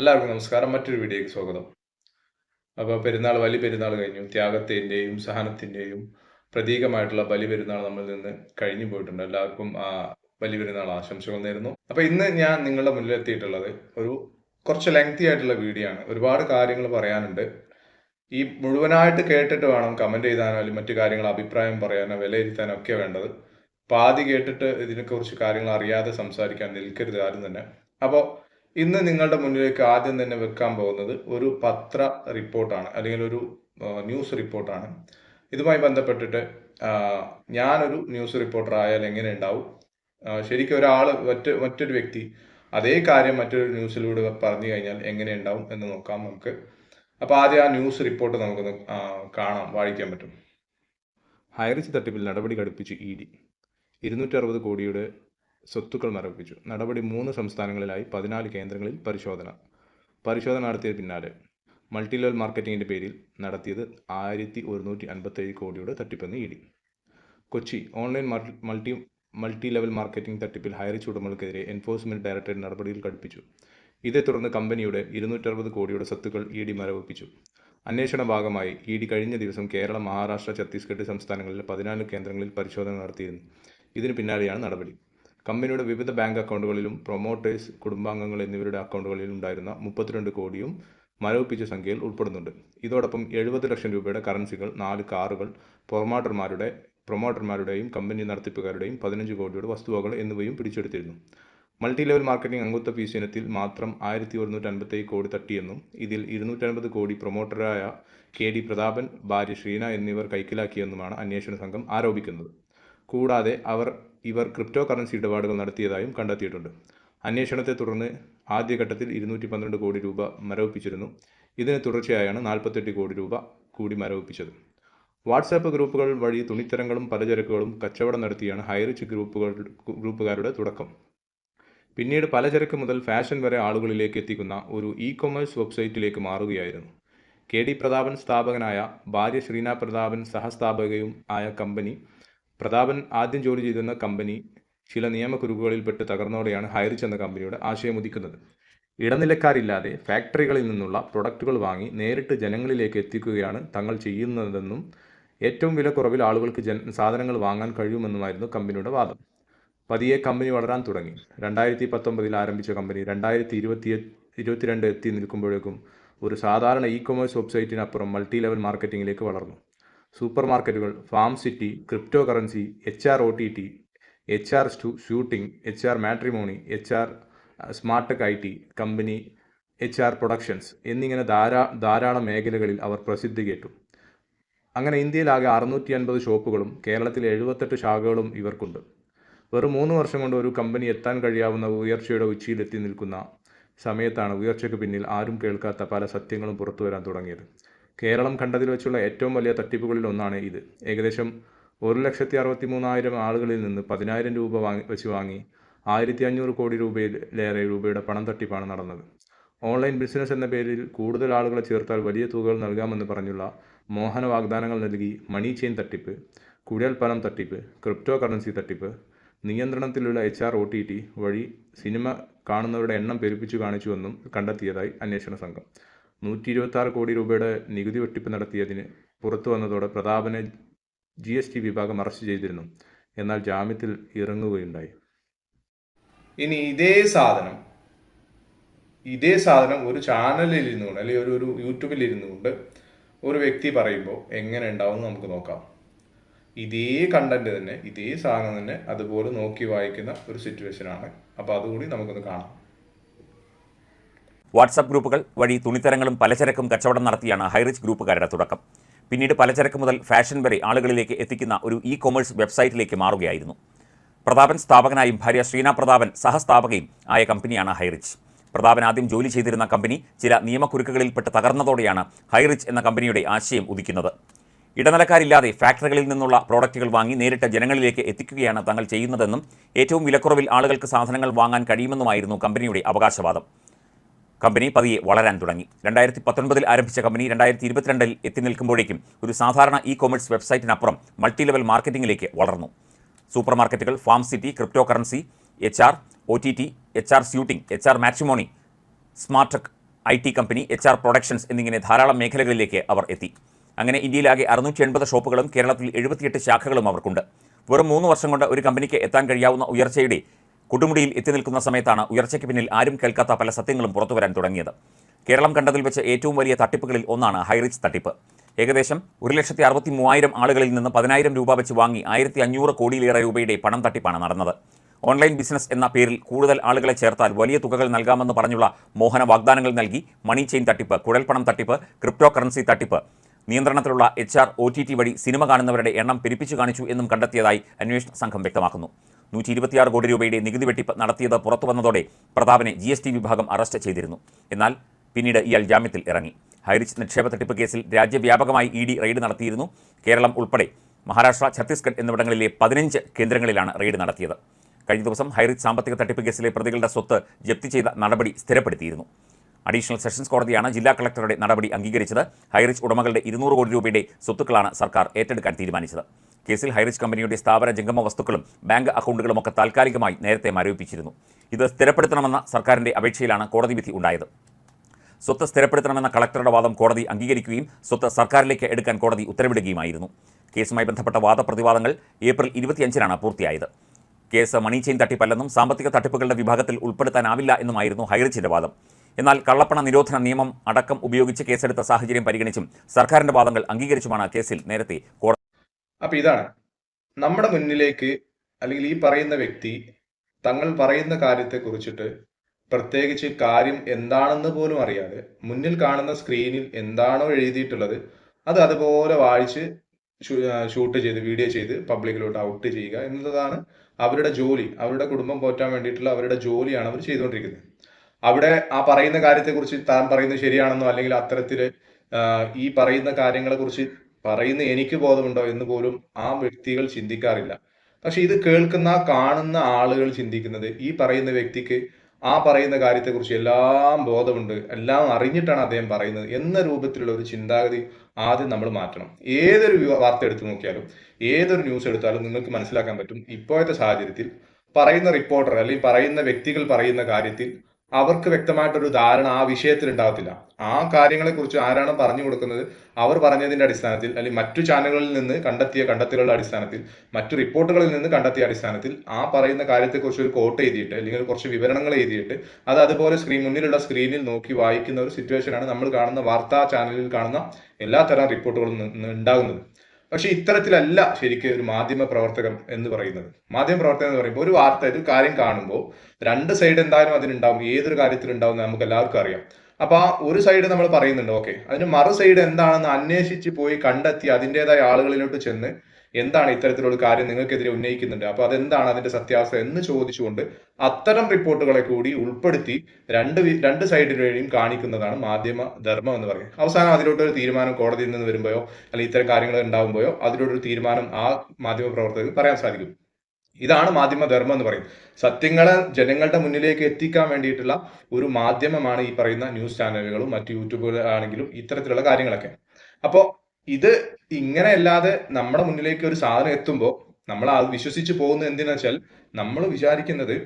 എല്ലാവർക്കും നമസ്കാരം. മറ്റൊരു വീഡിയോയ്ക്ക് സ്വാഗതം. അപ്പോൾ പെരുന്നാൾ വലിയ പെരുന്നാൾ കഴിഞ്ഞു. ത്യാഗത്തിന്റെയും സഹനത്തിന്റെയും പ്രതീകമായിട്ടുള്ള ബലി പെരുന്നാൾ നമ്മളിൽ നിന്ന് കഴിഞ്ഞു പോയിട്ടുണ്ട്. എല്ലാവർക്കും ആ ബലി പെരുന്നാൾ ആശംസകൾ നേരുന്നു. അപ്പോൾ ഇന്ന് ഞാൻ നിങ്ങളുടെ മുന്നിൽ എത്തിയിട്ടുള്ളത് ഒരു കുറച്ച് ലെങ്തി ആയിട്ടുള്ള വീഡിയോ ആണ്. ഒരുപാട് കാര്യങ്ങൾ പറയാനുണ്ട്. ഈ മുഴുവനായിട്ട് കേട്ടിട്ട് വേണം കമന്റ് ചെയ്താനോ അല്ലെങ്കിൽ മറ്റു കാര്യങ്ങൾ അഭിപ്രായം പറയാനോ വിലയിരുത്താനോ ഒക്കെ വേണ്ടത്. പാതി കേട്ടിട്ട് ഇതിനെക്കുറിച്ച് കാര്യങ്ങൾ അറിയാതെ സംസാരിക്കാൻ നിൽക്കരുത് ആരും തന്നെ. അപ്പോൾ ഇന്ന് നിങ്ങളുടെ മുന്നിലേക്ക് ആദ്യം തന്നെ വെക്കാൻ പോകുന്നത് ഒരു പത്ര റിപ്പോർട്ടാണ് അല്ലെങ്കിൽ ഒരു ന്യൂസ് റിപ്പോർട്ടാണ്. ഇതുമായി ബന്ധപ്പെട്ടിട്ട് ഞാനൊരു ന്യൂസ് റിപ്പോർട്ടർ ആയാൽ എങ്ങനെ ഉണ്ടാവും? ശരിക്കും ഒരാൾ മറ്റ് മറ്റൊരു വ്യക്തി അതേ കാര്യം മറ്റൊരു ന്യൂസിലൂടെ പറഞ്ഞു കഴിഞ്ഞാൽ എങ്ങനെ ഉണ്ടാവും എന്ന് നോക്കാം നമുക്ക്. അപ്പോൾ ആദ്യം ആ ന്യൂസ് റിപ്പോർട്ട് നമുക്കൊന്ന് കാണാം വായിക്കാൻ പറ്റും. ഹൈറിച്ച് തട്ടിപ്പിൽ നടപടി ഘടിപ്പിച്ച് ഇ ഡി. ഇരുന്നൂറ്റി അറുപത് കോടിയുടെ സ്വത്തുക്കൾ മരവിപ്പിച്ചു. നടപടി മൂന്ന് സംസ്ഥാനങ്ങളിലായി പതിനാല് കേന്ദ്രങ്ങളിൽ പരിശോധന. പരിശോധന നടത്തിയ പിന്നാലെ മൾട്ടി ലെവൽ മാർക്കറ്റിംഗിന്റെ പേരിൽ നടത്തിയത് ആയിരത്തി ഒരുന്നൂറ്റി അൻപത്തേഴ് കോടിയുടെ തട്ടിപ്പെന്ന് E D. Kochi online multi- multi level marketing തട്ടിപ്പിൽ ഹൈറിച്ച് ഉടമകൾക്കെതിരെ എൻഫോഴ്സ്മെന്റ് ഡയറക്ടറേറ്റ് നടപടിയിൽ ഘടിപ്പിച്ചു ഇതേ തുടർന്ന് കമ്പനിയുടെ ഇരുന്നൂറ്ററുപത് കോടിയുടെ സ്വത്തുക്കൾ ഇ ഡി മരവിപ്പിച്ചു. അന്വേഷണ ഭാഗമായി ഇ ഡി കഴിഞ്ഞ ദിവസം കേരളം മഹാരാഷ്ട്ര ഛത്തീസ്ഗഡ് സംസ്ഥാനങ്ങളിലെ പതിനാല് കേന്ദ്രങ്ങളിൽ പരിശോധന നടത്തിയിരുന്നു. ഇതിന് പിന്നാലെയാണ് നടപടി. കമ്പനിയുടെ വിവിധ ബാങ്ക് അക്കൗണ്ടുകളിലും പ്രൊമോട്ടേഴ്സ് കുടുംബാംഗങ്ങൾ എന്നിവരുടെ അക്കൗണ്ടുകളിലും ഉണ്ടായിരുന്ന മുപ്പത്തിരണ്ട് കോടിയും മരവിപ്പിച്ച സംഖ്യയിൽ ഉൾപ്പെടുന്നുണ്ട്. ഇതോടൊപ്പം എഴുപത് ലക്ഷം രൂപയുടെ കറൻസികൾ നാല് കാറുകൾ പ്രൊമോട്ടർമാരുടെ പ്രൊമോട്ടർമാരുടെയും കമ്പനി നടത്തിപ്പുകാരുടെയും പതിനഞ്ച് കോടിയുടെ വസ്തുവകൾ എന്നിവയും പിടിച്ചെടുത്തിരുന്നു. മൾട്ടി ലെവൽ മാർക്കറ്റിംഗ് അംഗത്വ ഫീസ് ഇനത്തിൽ മാത്രം ആയിരത്തി ഒരുന്നൂറ്റി അൻപത്തേഴ് കോടി തട്ടിയെന്നും ഇതിൽ ഇരുന്നൂറ്റൻപത് കോടി പ്രൊമോട്ടറായ കെ ഡി പ്രതാപൻ ഭാര്യ ശ്രീന എന്നിവർ കൈക്കലാക്കിയെന്നുമാണ് അന്വേഷണ സംഘം ആരോപിക്കുന്നത്. കൂടാതെ അവർ ഇവർ ക്രിപ്റ്റോ കറൻസി ഇടപാടുകൾ നടത്തിയതായും കണ്ടെത്തിയിട്ടുണ്ട്. അന്വേഷണത്തെ തുടർന്ന് ആദ്യഘട്ടത്തിൽ ഇരുന്നൂറ്റി പന്ത്രണ്ട് കോടി രൂപ മരവിപ്പിച്ചിരുന്നു. ഇതിന് തുടർച്ചയായാണ് നാൽപ്പത്തെട്ട് കോടി രൂപ കൂടി മരവിപ്പിച്ചത്. വാട്സാപ്പ് ഗ്രൂപ്പുകൾ വഴി തുണിത്തരങ്ങളും പലചരക്കുകളും കച്ചവടം നടത്തിയാണ് ഹൈറിച്ച് ഗ്രൂപ്പുകൾ ഗ്രൂപ്പുകാരുടെ തുടക്കം. പിന്നീട് പലചരക്ക് മുതൽ ഫാഷൻ വരെ ആളുകളിലേക്ക് എത്തിക്കുന്ന ഒരു ഇ കൊമേഴ്സ് വെബ്സൈറ്റിലേക്ക് മാറുകയായിരുന്നു. കെ. ഡി. പ്രതാപൻ സ്ഥാപകനായ ഭാര്യ ശ്രീന പ്രതാപൻ സഹസ്ഥാപകയും ആയ കമ്പനി പ്രതാപൻ ആദ്യം ജോലി ചെയ്തിരുന്ന കമ്പനി ചില നിയമക്കുരുക്കുകളിൽപ്പെട്ട് തകർന്നോടെയാണ് ഹൈറിച്ച് എന്ന കമ്പനിയുടെ ആശയം ഉദിക്കുന്നത്. ഇടനിലക്കാരില്ലാതെ ഫാക്ടറികളിൽ നിന്നുള്ള പ്രൊഡക്റ്റുകൾ വാങ്ങി നേരിട്ട് ജനങ്ങളിലേക്ക് എത്തിക്കുകയാണ് തങ്ങൾ ചെയ്യുന്നതെന്നും ഏറ്റവും വില കുറവിൽ ആളുകൾക്ക് ജൻ സാധനങ്ങൾ വാങ്ങാൻ കഴിയുമെന്നുമായിരുന്നു കമ്പനിയുടെ വാദം. പതിയെ കമ്പനി വളരാൻ തുടങ്ങി. രണ്ടായിരത്തി പത്തൊമ്പതിൽ ആരംഭിച്ച കമ്പനി രണ്ടായിരത്തി ഇരുപത്തി ഇരുപത്തിരണ്ട് എത്തി നിൽക്കുമ്പോഴേക്കും ഒരു സാധാരണ ഇ കൊമേഴ്സ് വെബ്സൈറ്റിനപ്പുറം മൾട്ടി ലെവൽ മാർക്കറ്റിംഗിലേക്ക് വളർന്നു. സൂപ്പർ മാർക്കറ്റുകൾ farm city crypto currency H R O T T H R stew shooting H R matrimony H R Smartech I T company H R productions എന്നിങ്ങനെ ധാരാ ധാരാളം മേഖലകളിൽ അവർ പ്രസിദ്ധി കേട്ടു. അങ്ങനെ ഇന്ത്യയിലാകെ അറുന്നൂറ്റി അൻപത് ഷോപ്പുകളും കേരളത്തിൽ എഴുപത്തെട്ട് ശാഖകളും ഇവർക്കുണ്ട്. വെറും മൂന്ന് വർഷം കൊണ്ട് ഒരു കമ്പനി എത്താൻ കഴിയാവുന്ന ഉയർച്ചയുടെ ഉച്ചിയിലെത്തി നിൽക്കുന്ന സമയത്താണ് ഉയർച്ചയ്ക്ക് പിന്നിൽ ആരും കേൾക്കാത്ത പല സത്യങ്ങളും പുറത്തു വരാൻ തുടങ്ങിയത്. കേരളം കണ്ടതിൽ വെച്ചുള്ള ഏറ്റവും വലിയ തട്ടിപ്പുകളിൽ ഒന്നാണ് ഇത്. ഏകദേശം ഒരു ലക്ഷത്തി അറുപത്തി മൂന്നായിരം ആളുകളിൽ നിന്ന് പതിനായിരം രൂപ വാങ്ങി വെച്ച് വാങ്ങി ആയിരത്തി അഞ്ഞൂറ് കോടി രൂപയിലേറെ രൂപയുടെ പണം തട്ടിപ്പാണ് നടന്നത്. ഓൺലൈൻ ബിസിനസ് എന്ന പേരിൽ കൂടുതൽ ആളുകളെ ചേർത്താൽ വലിയ തുകകൾ നൽകാമെന്ന് പറഞ്ഞുള്ള മോഹന വാഗ്ദാനങ്ങൾ നൽകി മണി ചെയിൻ തട്ടിപ്പ് കുഴൽ പണം തട്ടിപ്പ് ക്രിപ്റ്റോ കറൻസി തട്ടിപ്പ് നിയന്ത്രണത്തിലുള്ള H R O T T വഴി സിനിമ കാണുന്നവരുടെ എണ്ണം പെരുപ്പിച്ചു കാണിച്ചുവെന്നും കണ്ടെത്തിയതായി അന്വേഷണ സംഘം. നൂറ്റി ഇരുപത്തി കോടി രൂപയുടെ നികുതി വെട്ടിപ്പ് നടത്തിയതിന് പുറത്തു വന്നതോടെ പ്രതാപനെ ജി എസ് ടി വിഭാഗം അറസ്റ്റ് ചെയ്തിരുന്നു. എന്നാൽ ജാമ്യത്തിൽ ഇറങ്ങുകയുണ്ടായി. ഇനി ഇതേ സാധനം ഇതേ സാധനം ഒരു ചാനലിൽ ഇരുന്നുകൊണ്ട് അല്ലെങ്കിൽ ഒരു ഒരു യൂട്യൂബിൽ ഇരുന്നുകൊണ്ട് ഒരു വ്യക്തി പറയുമ്പോൾ എങ്ങനെ ഉണ്ടാവും നമുക്ക് നോക്കാം. ഇതേ കണ്ടന്റ് തന്നെ ഇതേ സാധനം തന്നെ അതുപോലെ നോക്കി വായിക്കുന്ന ഒരു സിറ്റുവേഷൻ ആണ്. അപ്പോൾ അതുകൂടി നമുക്കൊന്ന് കാണാം. വാട്സാപ്പ് ഗ്രൂപ്പുകൾ വഴി തുണിത്തരങ്ങളും പലചരക്കും കച്ചവടം നടത്തിയാണ് ഹൈറിച്ച് ഗ്രൂപ്പുകാരുടെ തുടക്കം. പിന്നീട് പലചരക്ക് മുതൽ ഫാഷൻ വരെ ആളുകളിലേക്ക് എത്തിക്കുന്ന ഒരു ഇ കൊമേഴ്സ് വെബ്സൈറ്റിലേക്ക് മാറുകയായിരുന്നു. പ്രതാപൻ സ്ഥാപകനായും ഭാര്യ ശ്രീന പ്രതാപൻ സഹസ്ഥാപകയും ആയ കമ്പനിയാണ് ഹൈറിച്ച്. പ്രതാപൻ ആദ്യം ജോലി ചെയ്തിരുന്ന കമ്പനി ചില നിയമക്കുരുക്കുകളിൽപ്പെട്ട് തകർന്നതോടെയാണ് ഹൈറിച്ച് എന്ന കമ്പനിയുടെ ആശയം ഉദിക്കുന്നത്. ഇടനിലക്കാരില്ലാതെ ഫാക്ടറികളിൽ നിന്നുള്ള പ്രോഡക്റ്റുകൾ വാങ്ങി നേരിട്ട് ജനങ്ങളിലേക്ക് എത്തിക്കുകയാണ് തങ്ങൾ ചെയ്യുന്നതെന്നും ഏറ്റവും വിലക്കുറവിൽ ആളുകൾക്ക് സാധനങ്ങൾ വാങ്ങാൻ കഴിയുമെന്നുമായിരുന്നു കമ്പനിയുടെ അവകാശവാദം. കമ്പനി പതിയെ വളരാൻ തുടങ്ങി. രണ്ടായിരത്തി പത്തൊൻപതിൽ ആരംഭിച്ച കമ്പനി രണ്ടായിരത്തി ഇരുപത്തിരണ്ടിൽ എത്തി നിൽക്കുമ്പോഴേക്കും ഒരു സാധാരണ ഇ കോമേഴ്സ് വെബ്സൈറ്റിനപ്പുറം മൾട്ടി ലെവൽ മാർക്കറ്റിംഗിലേക്ക് വളർന്നു. സൂപ്പർ മാർക്കറ്റുകൾ farm city crypto currency H R O T T H R suiting H R matrimony Smartech I T company H R productions എന്നിങ്ങനെ ധാരാളം മേഖലകളിലേക്ക് അവർ എത്തി. അങ്ങനെ ഇന്ത്യയിലാകെ അറുന്നൂറ്റി എൺപത് ഷോപ്പുകളും കേരളത്തിൽ എഴുപത്തിയെട്ട് ശാഖകളും അവർക്കുണ്ട്. വെറും മൂന്ന് വർഷം കൊണ്ട് ഒരു കമ്പനിക്ക് എത്താൻ കഴിയാവുന്ന ഉയർച്ചയുടെ കുട്ടുമുടിയിൽ എത്തി നിൽക്കുന്ന സമയത്താണ് ഉയർച്ചയ്ക്ക് പിന്നിൽ ആരും കേൾക്കാത്ത പല സത്യങ്ങളും പുറത്തുവരാൻ തുടങ്ങിയത്. കേരളം കണ്ടതിൽ വെച്ച് ഏറ്റവും വലിയ തട്ടിപ്പുകളിൽ ഒന്നാണ് ഹൈറിച്ച് തട്ടിപ്പ്. ഏകദേശം ഒരു ലക്ഷത്തി അറുപത്തി മൂവായിരം ആളുകളിൽ നിന്ന് പതിനായിരം രൂപ വെച്ച് വാങ്ങി ആയിരത്തി അഞ്ഞൂറ് കോടിയിലേറെ രൂപയുടെ പണം തട്ടിപ്പാണ് നടന്നത്. ഓൺലൈൻ ബിസിനസ് എന്ന പേരിൽ കൂടുതൽ ആളുകളെ ചേർത്താൽ വലിയ തുകകൾ നൽകാമെന്ന് പറഞ്ഞുള്ള മോഹന വാഗ്ദാനങ്ങൾ നൽകി മണി ചെയിൻ തട്ടിപ്പ് കുഴൽപ്പണം തട്ടിപ്പ് ക്രിപ്റ്റോ കറൻസി തട്ടിപ്പ്. നിയന്ത്രണത്തിലുള്ള H R O T T വഴി സിനിമ കാണുന്നവരുടെ എണ്ണം പെരുപ്പിച്ചു കാണിച്ചു എന്നും കണ്ടെത്തിയതായി അന്വേഷണ സംഘം വ്യക്തമാക്കുന്നു. നൂറ്റി ഇരുപത്തിയാറ് കോടി രൂപയുടെ നികുതി വെട്ടിപ്പ് നടത്തിയത് പുറത്തു വന്നതോടെ പ്രതാപനെ ജി എസ് ടി വിഭാഗം അറസ്റ്റ് ചെയ്തിരുന്നു. എന്നാൽ പിന്നീട് ഇയാൾ ജാമ്യത്തിൽ ഇറങ്ങി. ഹൈറിച്ച് നിക്ഷേപ തട്ടിപ്പ് കേസിൽ രാജ്യവ്യാപകമായി ഇ ഡി റെയ്ഡ് നടത്തിയിരുന്നു. കേരളം ഉൾപ്പെടെ മഹാരാഷ്ട്ര ഛത്തീസ്ഗഡ് എന്നിവിടങ്ങളിലെ പതിനഞ്ച് കേന്ദ്രങ്ങളിലാണ് റെയ്ഡ് നടത്തിയത്. കഴിഞ്ഞ ദിവസം ഹൈറിച്ച് സാമ്പത്തിക തട്ടിപ്പ് കേസിലെ പ്രതികളുടെ സ്വത്ത് ജപ്തി ചെയ്ത നടപടി സ്ഥിരപ്പെടുത്തിയിരുന്നു. അഡീഷണൽ സെഷൻസ് കോടതിയാണ് ജില്ലാ കളക്ടറുടെ നടപടി അംഗീകരിച്ചത്. ഹൈറിച്ച് ഉടമകളുടെ ഇരുന്നൂറ് കോടി രൂപയുടെ സ്വത്തുക്കളാണ് സർക്കാർ ഏറ്റെടുക്കാൻ തീരുമാനിച്ചത്. കേസിൽ ഹൈറിച്ച് കമ്പനിയുടെ സ്ഥാപന ജംഗമ വസ്തുക്കളും ബാങ്ക് അക്കൗണ്ടുകളുമൊക്കെ താൽക്കാലികമായി നേരത്തെ മരവിപ്പിച്ചിരുന്നു. ഇത് സ്ഥിരപ്പെടുത്തണമെന്ന സർക്കാരിന്റെ അപേക്ഷയിലാണ് കോടതി വിധി ഉണ്ടായത്. സ്വത്ത് സ്ഥിരപ്പെടുത്തണമെന്ന കളക്ടറുടെ വാദം കോടതി അംഗീകരിക്കുകയും സ്വത്ത് സർക്കാരിലേക്ക് എടുക്കാൻ കോടതി ഉത്തരവിടുകയുമായിരുന്നു. കേസുമായി ബന്ധപ്പെട്ട വാദപ്രതിവാദങ്ങൾ ഏപ്രിൽ ഇരുപത്തിയഞ്ചിനാണ് പൂർത്തിയായത്. കേസ് മണി ചെയിൻ തട്ടിപ്പല്ലെന്നും സാമ്പത്തിക തട്ടിപ്പുകളുടെ വിഭാഗത്തിൽ ഉൾപ്പെടുത്താനാവില്ല എന്നുമായിരുന്നു ഹൈറിച്ചിന്റെ വാദം. എന്നാൽ കള്ളപ്പണ നിരോധന നിയമം അടക്കം ഉപയോഗിച്ച് കേസെടുത്ത സാഹചര്യം പരിഗണിച്ചും സർക്കാരിന്റെ വാദങ്ങൾ അംഗീകരിച്ചുമാണ് കേസിൽ നേരത്തെ കോടതി അപ്പൊ ഇതാണ്. നമ്മുടെ മുന്നിലേക്ക് അല്ലെങ്കിൽ ഈ പറയുന്ന വ്യക്തി തങ്ങൾ പറയുന്ന കാര്യത്തെ കുറിച്ചിട്ട് പ്രത്യേകിച്ച് കാര്യം എന്താണെന്ന് പോലും അറിയാതെ മുന്നിൽ കാണുന്ന സ്ക്രീനിൽ എന്താണോ എഴുതിയിട്ടുള്ളത് അത് അതുപോലെ വായിച്ച് ഷൂട്ട് ചെയ്ത് വീഡിയോ ചെയ്ത് പബ്ലിക്കിലോട്ട് ഔട്ട് ചെയ്യുക എന്നതാണ് അവരുടെ ജോലി. അവരുടെ കുടുംബം പോറ്റാൻ വേണ്ടിയിട്ടുള്ള അവരുടെ ജോലിയാണ് അവർ ചെയ്തുകൊണ്ടിരിക്കുന്നത്. അവിടെ ആ പറയുന്ന കാര്യത്തെക്കുറിച്ച് താൻ പറയുന്നത് ശരിയാണെന്നോ അല്ലെങ്കിൽ അത്തരത്തിൽ ഈ പറയുന്ന കാര്യങ്ങളെ കുറിച്ച് പറയുന്ന എനിക്ക് ബോധമുണ്ടോ എന്ന് പോലും ആ വ്യക്തികൾ ചിന്തിക്കാറില്ല. പക്ഷെ ഇത് കേൾക്കുന്ന കാണുന്ന ആളുകൾ ചിന്തിക്കുന്നത് ഈ പറയുന്ന വ്യക്തിക്ക് ആ പറയുന്ന കാര്യത്തെക്കുറിച്ച് എല്ലാം ബോധമുണ്ട് എല്ലാം അറിഞ്ഞിട്ടാണ് അദ്ദേഹം പറയുന്നത് എന്ന രൂപത്തിലുള്ള ഒരു ചിന്താഗതി ആദ്യം നമ്മൾ മാറ്റണം. ഏതൊരു വാർത്ത എടുത്തു നോക്കിയാലും ഏതൊരു ന്യൂസ് എടുത്താലും നിങ്ങൾക്ക് മനസ്സിലാക്കാൻ പറ്റും ഇപ്പോഴത്തെ സാഹചര്യത്തിൽ പറയുന്ന റിപ്പോർട്ടർ അല്ലെങ്കിൽ പറയുന്ന വ്യക്തികൾ പറയുന്ന കാര്യത്തിൽ അവർക്ക് വ്യക്തമായിട്ടൊരു ധാരണ ആ വിഷയത്തിൽ ഉണ്ടാകത്തില്ല ആ കാര്യങ്ങളെ കുറിച്ച് ആരാണ് പറഞ്ഞു കൊടുക്കുന്നത് അവർ പറഞ്ഞതിന്റെ അടിസ്ഥാനത്തിൽ അല്ലെങ്കിൽ മറ്റു ചാനലുകളിൽ നിന്ന് കണ്ടെത്തിയ കണ്ടെത്തലുകളുടെ അടിസ്ഥാനത്തിൽ മറ്റു റിപ്പോർട്ടുകളിൽ നിന്ന് കണ്ടെത്തിയ അടിസ്ഥാനത്തിൽ ആ പറയുന്ന കാര്യത്തെക്കുറിച്ച് ഒരു കോട്ട് എഴുതിയിട്ട് അല്ലെങ്കിൽ കുറച്ച് വിവരണങ്ങൾ എഴുതിയിട്ട് അത് അതുപോലെ സ്ക്രീൻ മുന്നിലുള്ള സ്ക്രീനിൽ നോക്കി വായിക്കുന്ന ഒരു സിറ്റുവേഷനാണ് നമ്മൾ കാണുന്ന വാർത്താ ചാനലിൽ കാണുന്ന എല്ലാ തരം റിപ്പോർട്ടുകളും ഉണ്ടാകുന്നത്. പക്ഷെ ഇത്തരത്തിലല്ല ശരിക്കും ഒരു മാധ്യമ പ്രവർത്തകൻ എന്ന് പറയുന്നത്. മാധ്യമ പ്രവർത്തകൻ എന്ന് പറയുമ്പോൾ ഒരു വാർത്ത ഒരു കാര്യം കാണുമ്പോൾ രണ്ട് സൈഡ് എന്തായാലും അതിനുണ്ടാവും ഏതൊരു കാര്യത്തിലുണ്ടാവും നമുക്ക് എല്ലാവർക്കും അറിയാം. അപ്പൊ ആ ഒരു സൈഡ് നമ്മൾ പറയുന്നുണ്ട് ഓക്കെ അതിന് മറു സൈഡ് എന്താണെന്ന് അന്വേഷിച്ച് പോയി കണ്ടെത്തി അതിന്റെതായ ആളുകളിലോട്ട് ചെന്ന് എന്താണ് ഇത്തരത്തിലുള്ള കാര്യം നിങ്ങൾക്കെതിരെ ഉന്നയിക്കുന്നുണ്ട്? അപ്പൊ അതെന്താണ് അതിന്റെ സത്യാവസ്ഥ എന്ന് ചോദിച്ചുകൊണ്ട് അത്തരം റിപ്പോർട്ടുകളെ കൂടി ഉൾപ്പെടുത്തി രണ്ട് രണ്ട് സൈഡിലേയും കാണിക്കുന്നതാണ് മാധ്യമ ധർമ്മം എന്ന് പറയുന്നത്. അവസാനം അതിലോട്ടൊരു തീരുമാനം കോടതിയിൽ നിന്ന് വരുമ്പോയോ അല്ലെങ്കിൽ ഇത്തരം കാര്യങ്ങൾ ഉണ്ടാകുമ്പോഴോ അതിലോട്ടൊരു തീരുമാനം ആ മാധ്യമ പ്രവർത്തകർക്ക് പറയാൻ സാധിക്കും. ഇതാണ് മാധ്യമ ധർമ്മം എന്ന് പറയുന്നത്. സത്യങ്ങളെ ജനങ്ങളുടെ മുന്നിലേക്ക് എത്തിക്കാൻ വേണ്ടിയിട്ടുള്ള ഒരു മാധ്യമമാണ് ഈ പറയുന്ന ന്യൂസ് ചാനലുകളും മറ്റു യൂട്യൂബുകളാണെങ്കിലും ഇത്തരത്തിലുള്ള കാര്യങ്ങളൊക്കെ. അപ്പോൾ ഇത് ഇങ്ങനെ അല്ലാതെ നമ്മുടെ മുന്നിലേക്ക് ഒരു സാധനം എത്തുമ്പോൾ നമ്മൾ അത് വിശ്വസിച്ച് പോകുന്നത് എന്തിനാ വെച്ചാൽ നമ്മൾ വിചാരിക്കുന്നത്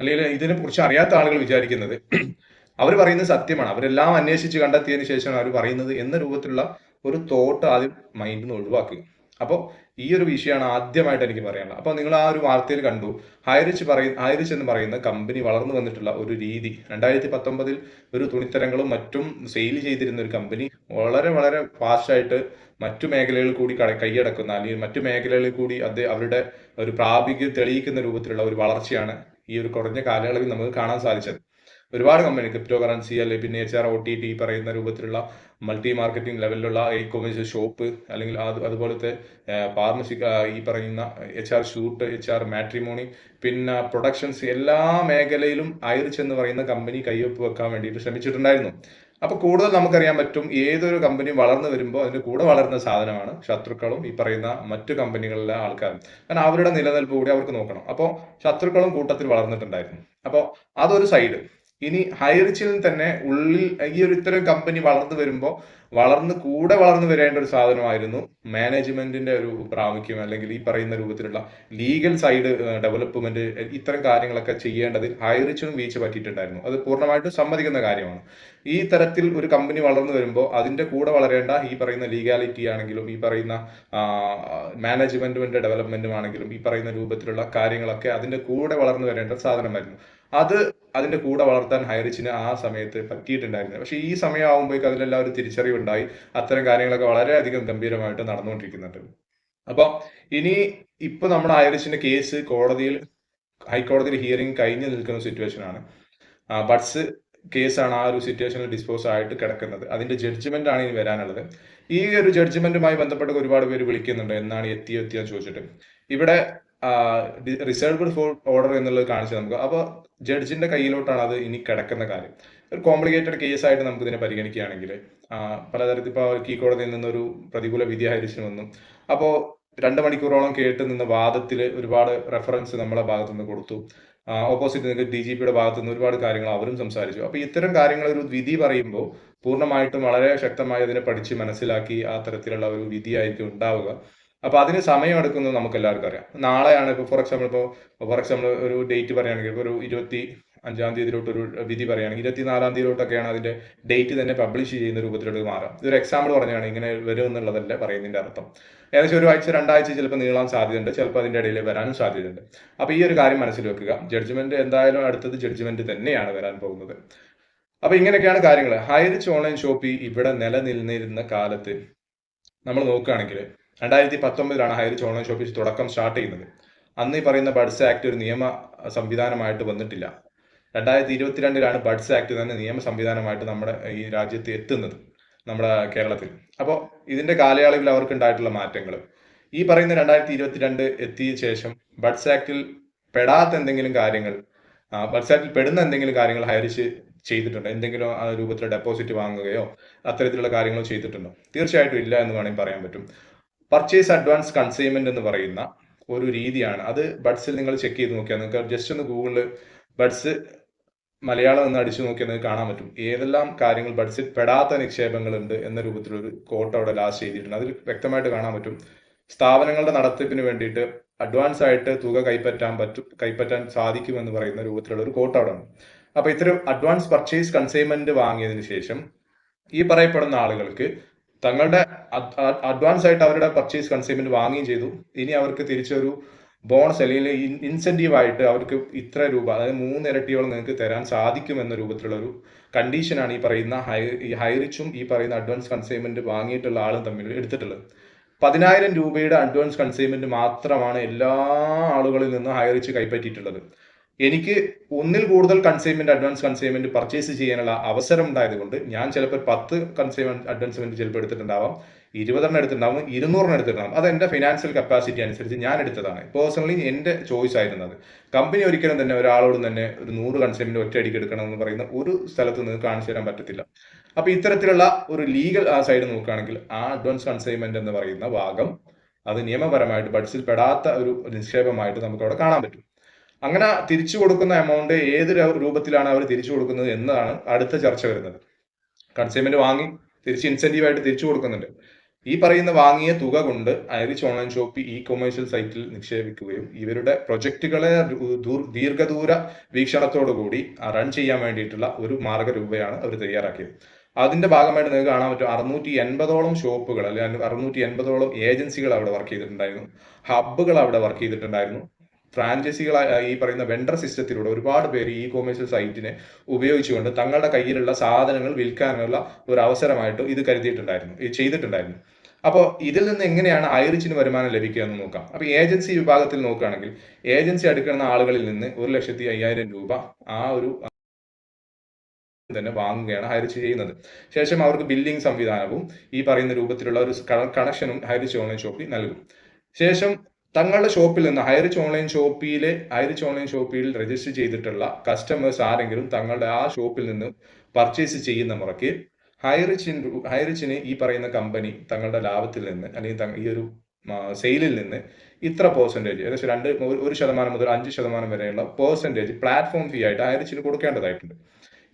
അല്ലെങ്കിൽ ഇതിനെ കുറിച്ച് അറിയാത്ത ആളുകൾ വിചാരിക്കുന്നത് അവർ പറയുന്നത് സത്യമാണ്. അവരെല്ലാം അന്വേഷിച്ച് കണ്ടെത്തിയതിനു ശേഷമാണ് അവർ പറയുന്നത് എന്ന രൂപത്തിലുള്ള ഒരു തോട്ട് ആദ്യം മൈൻഡിൽ നിന്ന് ഒഴിവാക്കുക. അപ്പോൾ ഈ ഒരു വിഷയമാണ് ആദ്യമായിട്ട് എനിക്ക് പറയാനുള്ളത്. അപ്പോൾ നിങ്ങൾ ആ ഒരു വാർത്തയിൽ കണ്ടു. ഹൈറിച്ച് പറയ ഹൈറിച്ച് എന്ന് പറയുന്ന കമ്പനി വളർന്നു വന്നിട്ടുള്ള ഒരു രീതി. രണ്ടായിരത്തി പത്തൊമ്പതിൽ ഒരു തുണിത്തരങ്ങളും മറ്റും സെയിൽ ചെയ്തിരുന്ന ഒരു കമ്പനി വളരെ വളരെ ഫാസ്റ്റായിട്ട് മറ്റു മേഖലകളിൽ കൂടി കൈയടക്കുന്ന അല്ലെങ്കിൽ മറ്റു മേഖലകളിൽ കൂടി അത് അവരുടെ ഒരു പ്രാപിക തെളിയിക്കുന്ന രൂപത്തിലുള്ള ഒരു വളർച്ചയാണ് ഈ ഒരു കുറഞ്ഞ കാലയളവിൽ നമുക്ക് കാണാൻ സാധിച്ചത്. ഒരുപാട് കമ്പനി ക്രിപ്റ്റോ കറൻസി അല്ലെങ്കിൽ പിന്നെ H R O T T പറയുന്ന രൂപത്തിലുള്ള മൾട്ടി മാർക്കറ്റിംഗ് ലെവലിലുള്ള ഇ കൊമേഴ്സ് ഷോപ്പ് അല്ലെങ്കിൽ അത് അതുപോലത്തെ ഫാർമസി ഈ പറയുന്ന H R shoot H R matrimony പിന്നെ പ്രൊഡക്ഷൻസ് എല്ലാ മേഖലയിലും ഐറിച്ച് എന്ന് പറയുന്ന കമ്പനി കയ്യൊപ്പ് വെക്കാൻ വേണ്ടിയിട്ട് ശ്രമിച്ചിട്ടുണ്ടായിരുന്നു. അപ്പൊ കൂടുതൽ നമുക്കറിയാൻ പറ്റും ഏതൊരു കമ്പനി വളർന്നു വരുമ്പോൾ അതിന്റെ കൂടെ വളരുന്ന സാധനമാണ് ശത്രുക്കളും ഈ പറയുന്ന മറ്റു കമ്പനികളിലെ ആൾക്കാരും. കാരണം അവരുടെ നിലനിൽപ്പ് കൂടി അവർക്ക് നോക്കണം. അപ്പോൾ ശത്രുക്കളും കൂട്ടത്തിൽ വളർന്നിട്ടുണ്ടായിരുന്നു. അപ്പോൾ അതൊരു സൈഡ് ഇനി ഹൈറിച്ചിൽ തന്നെ ഉള്ളിൽ ഈ ഒരു ഇത്തരം കമ്പനി വളർന്നു വരുമ്പോൾ വളർന്ന് കൂടെ വളർന്നു വരേണ്ട ഒരു സാധനമായിരുന്നു മാനേജ്മെന്റിന്റെ ഒരു പ്രാമുഖ്യം അല്ലെങ്കിൽ ഈ പറയുന്ന രൂപത്തിലുള്ള ലീഗൽ സൈഡ് ഡെവലപ്മെന്റ് ഇത്തരം കാര്യങ്ങളൊക്കെ ചെയ്യേണ്ടതിൽ ഹൈറിച്ചിനും വീഴ്ച പറ്റിയിട്ടുണ്ടായിരുന്നു. അത് പൂർണമായിട്ടും സമ്മതിക്കുന്ന കാര്യമാണ്. ഈ തരത്തിൽ ഒരു കമ്പനി വളർന്നു വരുമ്പോൾ അതിന്റെ കൂടെ വളരേണ്ട ഈ പറയുന്ന ലീഗാലിറ്റി ആണെങ്കിലും ഈ പറയുന്ന മാനേജ്മെന്റിന്റെ ഡെവലപ്മെന്റും ആണെങ്കിലും ഈ പറയുന്ന രൂപത്തിലുള്ള കാര്യങ്ങളൊക്കെ അതിന്റെ കൂടെ വളർന്നു വരേണ്ട സാധനമായിരുന്നു. അത് അതിന്റെ കൂടെ വളർത്താൻ ഹൈറിച്ചിന് ആ സമയത്ത് പറ്റിയിട്ടുണ്ടായിരുന്നു പക്ഷെ ഈ സമയമാകുമ്പോഴേക്കും അതിലെല്ലാം ഒരു തിരിച്ചറിവുണ്ടായി. അത്തരം കാര്യങ്ങളൊക്കെ വളരെയധികം ഗംഭീരമായിട്ട് നടന്നുകൊണ്ടിരിക്കുന്നുണ്ട്. അപ്പൊ ഇനി ഇപ്പൊ നമ്മുടെ ഹൈറിച്ചിന്റെ കേസ് കോടതിയിൽ ഹൈക്കോടതിയിൽ ഹിയറിംഗ് കഴിഞ്ഞു നിൽക്കുന്ന സിറ്റുവേഷൻ ആണ്. ബഡ്സ് കേസാണ് ആ ഒരു സിറ്റുവേഷനിൽ ഡിസ്പോസ് ആയിട്ട് കിടക്കുന്നത്. അതിന്റെ ജഡ്ജ്മെന്റ് ആണ് ഇനി വരാനുള്ളത്. ഈ ഒരു ജഡ്ജ്മെന്റുമായി ബന്ധപ്പെട്ട് ഒരുപാട് പേര് വിളിക്കുന്നുണ്ട്. എന്നാണ് എത്തിയോ എത്തിയോ ചോദിച്ചിട്ട്. ഇവിടെ റിസർവ്ഡ് ഫോർ ഓർഡർ എന്നുള്ളത് കാണിച്ചു നമുക്ക്. അപ്പോൾ ജഡ്ജിന്റെ കയ്യിലോട്ടാണ് അത് ഇനി കിടക്കുന്ന കാര്യം. ഒരു കോംപ്ലിക്കേറ്റഡ് കേസ് ആയിട്ട് നമുക്ക് ഇതിനെ പരിഗണിക്കുകയാണെങ്കിൽ പലതരത്തിൽ ഇപ്പോൾ കീഴ്ക്കോടതിയിൽ നിന്നൊരു പ്രതികൂല വിധി ആയിരിക്കും വന്നു. അപ്പോൾ രണ്ട് മണിക്കൂറോളം കേട്ട് നിന്ന് വാദത്തിൽ ഒരുപാട് റെഫറൻസ് നമ്മളെ ഭാഗത്തു നിന്ന് കൊടുത്തു. ഓപ്പോസിറ്റ് നിങ്ങൾക്ക് ഡി ജി പിയുടെ ഭാഗത്തു നിന്ന് ഒരുപാട് കാര്യങ്ങൾ അവരും സംസാരിച്ചു. അപ്പോൾ ഇത്തരം കാര്യങ്ങൾ ഒരു വിധി പറയുമ്പോൾ പൂർണമായിട്ടും വളരെ ശക്തമായി അതിനെ പഠിച്ച് മനസ്സിലാക്കി ആ തരത്തിലുള്ള ഒരു വിധിയായിരിക്കും ഉണ്ടാവുക. അപ്പൊ അതിന് സമയം എടുക്കുന്നത് നമുക്ക് എല്ലാവർക്കും അറിയാം. നാളെയാണ് ഇപ്പോൾ ഫോർ എക്സാമ്പിൾ ഇപ്പോൾ ഫോർ എക്സാമ്പിൾ ഒരു ഡേറ്റ് പറയുകയാണെങ്കിൽ ഒരു ഇരുപത്തി അഞ്ചാം തീയതിയിലോട്ട് ഒരു വിധി പറയുകയാണെങ്കിൽ ഇരുപത്തിനാലാം തീയതിയിലോട്ടൊക്കെയാണ് അതിന്റെ ഡേറ്റ് തന്നെ പബ്ലിഷ് ചെയ്യുന്ന രൂപത്തിലോട്ട് മാറാം ഇതൊരു എക്സാമ്പിൾ പറഞ്ഞാണ് ഇങ്ങനെ വരും എന്നുള്ളതല്ല പറയുന്നതിന്റെ അർത്ഥം. ഏകദേശം ഒരു ആഴ്ച രണ്ടാഴ്ച ചിലപ്പോൾ നീളാൻ സാധ്യതയുണ്ട്. ചിലപ്പോൾ അതിന്റെ ഇടയിൽ വരാനും സാധ്യതയുണ്ട്. അപ്പോൾ ഈ ഒരു കാര്യം മനസ്സിൽ വെക്കുക. ജഡ്ജ്മെന്റ് എന്തായാലും അടുത്തത് ജഡ്ജ്മെന്റ് തന്നെയാണ് വരാൻ പോകുന്നത്. അപ്പൊ ഇങ്ങനെയൊക്കെയാണ് കാര്യങ്ങൾ ഹൈറിച്ച് ഓൺലൈൻ ഷോപ്പ് ഇവിടെ നിലനിന്നിരുന്ന കാലത്ത് നമ്മൾ നോക്കുകയാണെങ്കിൽ രണ്ടായിരത്തി പത്തൊമ്പതിലാണ് ഹൈറിച്ച് ഓൺലൈൻ ഷോപ്പിംഗ് തുടക്കം സ്റ്റാർട്ട് ചെയ്യുന്നത്. അന്ന് ഈ പറയുന്ന ബഡ്സ് ആക്ട് ഒരു നിയമ സംവിധാനമായിട്ട് വന്നിട്ടില്ല. രണ്ടായിരത്തി ഇരുപത്തിരണ്ടിലാണ് ബഡ്സ് ആക്ട് തന്നെ നിയമ സംവിധാനമായിട്ട് നമ്മുടെ ഈ രാജ്യത്ത് എത്തുന്നത് നമ്മുടെ കേരളത്തിൽ. അപ്പോൾ ഇതിന്റെ കാലയളവിൽ അവർക്ക് ഉണ്ടായിട്ടുള്ള മാറ്റങ്ങൾ. ഈ പറയുന്ന രണ്ടായിരത്തി ഇരുപത്തിരണ്ട് എത്തിയ ശേഷം ബഡ്സ് ആക്ടിൽ പെടാത്ത എന്തെങ്കിലും കാര്യങ്ങൾ ബഡ്സ് ആക്ടിൽ പെടുന്ന എന്തെങ്കിലും കാര്യങ്ങൾ ഹൈറിച്ച് ചെയ്തിട്ടുണ്ടോ? എന്തെങ്കിലും ആ രൂപത്തിൽ ഡെപ്പോസിറ്റ് വാങ്ങുകയോ അത്തരത്തിലുള്ള കാര്യങ്ങളോ ചെയ്തിട്ടുണ്ടോ? തീർച്ചയായിട്ടും ഇല്ല എന്ന് വേണമെങ്കിൽ പറയാൻ പറ്റും. പർച്ചേസ് അഡ്വാൻസ് കൺസൈൻമെന്റ് എന്ന് പറയുന്ന ഒരു രീതിയാണ്. അത് ബഡ്സിൽ നിങ്ങൾ ചെക്ക് ചെയ്ത് നോക്കിയാൽ നിങ്ങൾക്ക് ജസ്റ്റ് ഒന്ന് ഗൂഗിളിൽ ബഡ്സ് മലയാളം എന്ന് അടിച്ചു നോക്കിയാൽ നിങ്ങൾക്ക് കാണാൻ പറ്റും. ഏതെല്ലാം കാര്യങ്ങൾ ബഡ്സിൽ പെടാത്ത നിക്ഷേപങ്ങളുണ്ട് എന്ന രൂപത്തിലൊരു കോട്ട് അവിടെ ലാസ്റ്റ് ചെയ്തിട്ടുണ്ട്. അതിൽ വ്യക്തമായിട്ട് കാണാൻ പറ്റും. സ്ഥാപനങ്ങളുടെ നടത്തിപ്പിന് വേണ്ടിയിട്ട് അഡ്വാൻസ് ആയിട്ട് തുക കൈപ്പറ്റാൻ പറ്റും കൈപ്പറ്റാൻ സാധിക്കുമെന്ന് പറയുന്ന രൂപത്തിലുള്ള ഒരു കോട്ട് അവിടെ ഉണ്ട്. അപ്പൊ ഇത്തരം അഡ്വാൻസ് പർച്ചേസ് കൺസൈൻമെന്റ് വാങ്ങിയതിന് ശേഷം ഈ പറയപ്പെടുന്ന ആളുകൾക്ക് തങ്ങളുടെ അഡ്വാൻസ് ആയിട്ട് അവരുടെ പർച്ചേസ് കൺസ്യൂമെന്റ് വാങ്ങുകയും ചെയ്തു. ഇനി അവർക്ക് തിരിച്ചൊരു ബോണസ് അല്ലെങ്കിൽ ഇൻസെന്റീവ് ആയിട്ട് അവർക്ക് ഇത്ര രൂപ അതായത് മൂന്ന് ഇരട്ടിയോളം നിങ്ങൾക്ക് തരാൻ സാധിക്കും എന്ന രൂപത്തിലുള്ള ഒരു കണ്ടീഷനാണ് ഈ പറയുന്ന ഹൈ ഹൈറിച്ചും ഈ പറയുന്ന അഡ്വാൻസ് കൺസൈൻമെന്റ് വാങ്ങിയിട്ടുള്ള ആളും തമ്മിൽ എടുത്തിട്ടുള്ളത്. പതിനായിരം രൂപയുടെ അഡ്വാൻസ് കൺസൈൻമെന്റ് മാത്രമാണ് എല്ലാ ആളുകളിൽ നിന്നും ഹൈറിച്ച് കൈപ്പറ്റിയിട്ടുള്ളത്. എനിക്ക് ഒന്നിൽ കൂടുതൽ കൺസൈൻമെന്റ് അഡ്വാൻസ് കൺസൈൻമെന്റ് പർച്ചേസ് ചെയ്യാനുള്ള അവസരം ഉണ്ടായതുകൊണ്ട് ഞാൻ ചിലപ്പോൾ പത്ത് കൺസൈൻമെന്റ് അഡ്വാൻസ്മെന്റ് ചിലപ്പോൾ എടുത്തിട്ടുണ്ടാവാം. ഇരുപതെണ്ണം എടുത്തിട്ടുണ്ടാവും. ഇരുന്നൂറെണ്ണം എടുത്തിട്ടുണ്ടാവും. അത് എന്റെ ഫിനാൻഷ്യൽ കപ്പാസിറ്റി അനുസരിച്ച് ഞാൻ എടുത്തതാണ്. പേഴ്സണലി എന്റെ ചോയ്സ് ആയിരുന്നത് കമ്പനി ഒരിക്കലും തന്നെ ഒരാളോടും തന്നെ ഒരു നൂറ് കൺസൈൻമെന്റ് ഒറ്റയടിക്ക് എടുക്കണം എന്ന് പറയുന്ന ഒരു സ്ഥലത്ത് നിന്ന് കാണിച്ചു തരാൻ പറ്റത്തില്ല. അപ്പൊ ഇത്തരത്തിലുള്ള ഒരു ലീഗൽ ആ സൈഡ് നോക്കുകയാണെങ്കിൽ ആ അഡ്വാൻസ് കൺസൈൻമെന്റ് എന്ന് പറയുന്ന ഭാഗം അത് നിയമപരമായിട്ട് ബഡ്സിൽ പെടാത്ത ഒരു നിക്ഷേപമായിട്ട് നമുക്ക് അവിടെ കാണാൻ പറ്റും. അങ്ങനെ തിരിച്ചു കൊടുക്കുന്ന എമൗണ്ട് ഏത് രൂപത്തിലാണ് അവർ തിരിച്ചു കൊടുക്കുന്നത് എന്നതാണ് അടുത്ത ചർച്ച വരുന്നത്. കൺസ്യൂമെന്റ് വാങ്ങി തിരിച്ച് ഇൻസെന്റീവ് ആയിട്ട് തിരിച്ചു കൊടുക്കുന്നുണ്ട്. ഈ പറയുന്ന വാങ്ങിയ തുക കൊണ്ട് Highrich online shop e commercial സൈറ്റിൽ നിക്ഷേപിക്കുകയും ഇവരുടെ പ്രൊജക്റ്റുകളെ ദീർഘദൂര വീക്ഷണത്തോടു കൂടി റൺ ചെയ്യാൻ വേണ്ടിയിട്ടുള്ള ഒരു മാർഗരൂപയാണ് അവർ തയ്യാറാക്കിയത്. അതിന്റെ ഭാഗമായിട്ട് നിങ്ങൾക്ക് കാണാൻ പറ്റും അറുന്നൂറ്റി എൺപതോളം ഷോപ്പുകൾ അല്ലെങ്കിൽ അറുന്നൂറ്റി എൺപതോളം ഏജൻസികൾ അവിടെ വർക്ക് ചെയ്തിട്ടുണ്ടായിരുന്നു. ഹബ്ബുകൾ അവിടെ വർക്ക് ചെയ്തിട്ടുണ്ടായിരുന്നു. ഫ്രാഞ്ചൈസികൾ ഈ പറയുന്ന വെണ്ടർ സിസ്റ്റത്തിലൂടെ ഒരുപാട് പേര് ഇ കൊമേഴ്സ്യൽ സൈറ്റിനെ ഉപയോഗിച്ചുകൊണ്ട് തങ്ങളുടെ കയ്യിലുള്ള സാധനങ്ങൾ വിൽക്കാനുള്ള ഒരു അവസരമായിട്ട് ഇത് കരുതിയിട്ടുണ്ടായിരുന്നു ചെയ്തിട്ടുണ്ടായിരുന്നു. അപ്പോൾ ഇതിൽ നിന്ന് എങ്ങനെയാണ് ഐറിച്ചിന് വരുമാനം ലഭിക്കുക എന്ന് നോക്കാം. അപ്പോൾ ഏജൻസി വിഭാഗത്തിൽ നോക്കുകയാണെങ്കിൽ ഏജൻസി എടുക്കുന്ന ആളുകളിൽ നിന്ന് ഒരു ലക്ഷത്തി അയ്യായിരം രൂപ ആ ഒരു തന്നെ വാങ്ങുകയാണ് ഹൈറിച്ച് ചെയ്യുന്നത്. ശേഷം അവർക്ക് ബില്ലിംഗ് സംവിധാനവും ഈ പറയുന്ന രൂപത്തിലുള്ള ഒരു കണക്ഷനും ഹൈറിച്ച് ഓൺലൈൻ ഷോപ്പിൽ നൽകും. ശേഷം തങ്ങളുടെ ഷോപ്പിൽ നിന്ന് ഹൈറിച്ച് ഓൺലൈൻ ഷോപ്പിയിൽ ഹൈറിച്ച് ഓൺലൈൻ ഷോപ്പിൽ രജിസ്റ്റർ ചെയ്തിട്ടുള്ള കസ്റ്റമേഴ്സ് ആരെങ്കിലും തങ്ങളുടെ ആ ഷോപ്പിൽ നിന്ന് പർച്ചേസ് ചെയ്യുന്ന മുറയ്ക്ക് ഹൈറിച്ചിൻ ഹൈറിച്ചിന് ഈ പറയുന്ന കമ്പനി തങ്ങളുടെ ലാഭത്തിൽ നിന്ന് അല്ലെങ്കിൽ ഈ ഒരു സെയിലിൽ നിന്ന് ഇത്ര പെർസെന്റേജ് ഏകദേശം രണ്ട് ഒരു ശതമാനം മുതൽ അഞ്ച് ശതമാനം വരെയുള്ള പെർസെന്റേജ് പ്ലാറ്റ്ഫോം ഫീ ആയിട്ട് ഹൈറിച്ചിന് കൊടുക്കേണ്ടതായിട്ടുണ്ട്.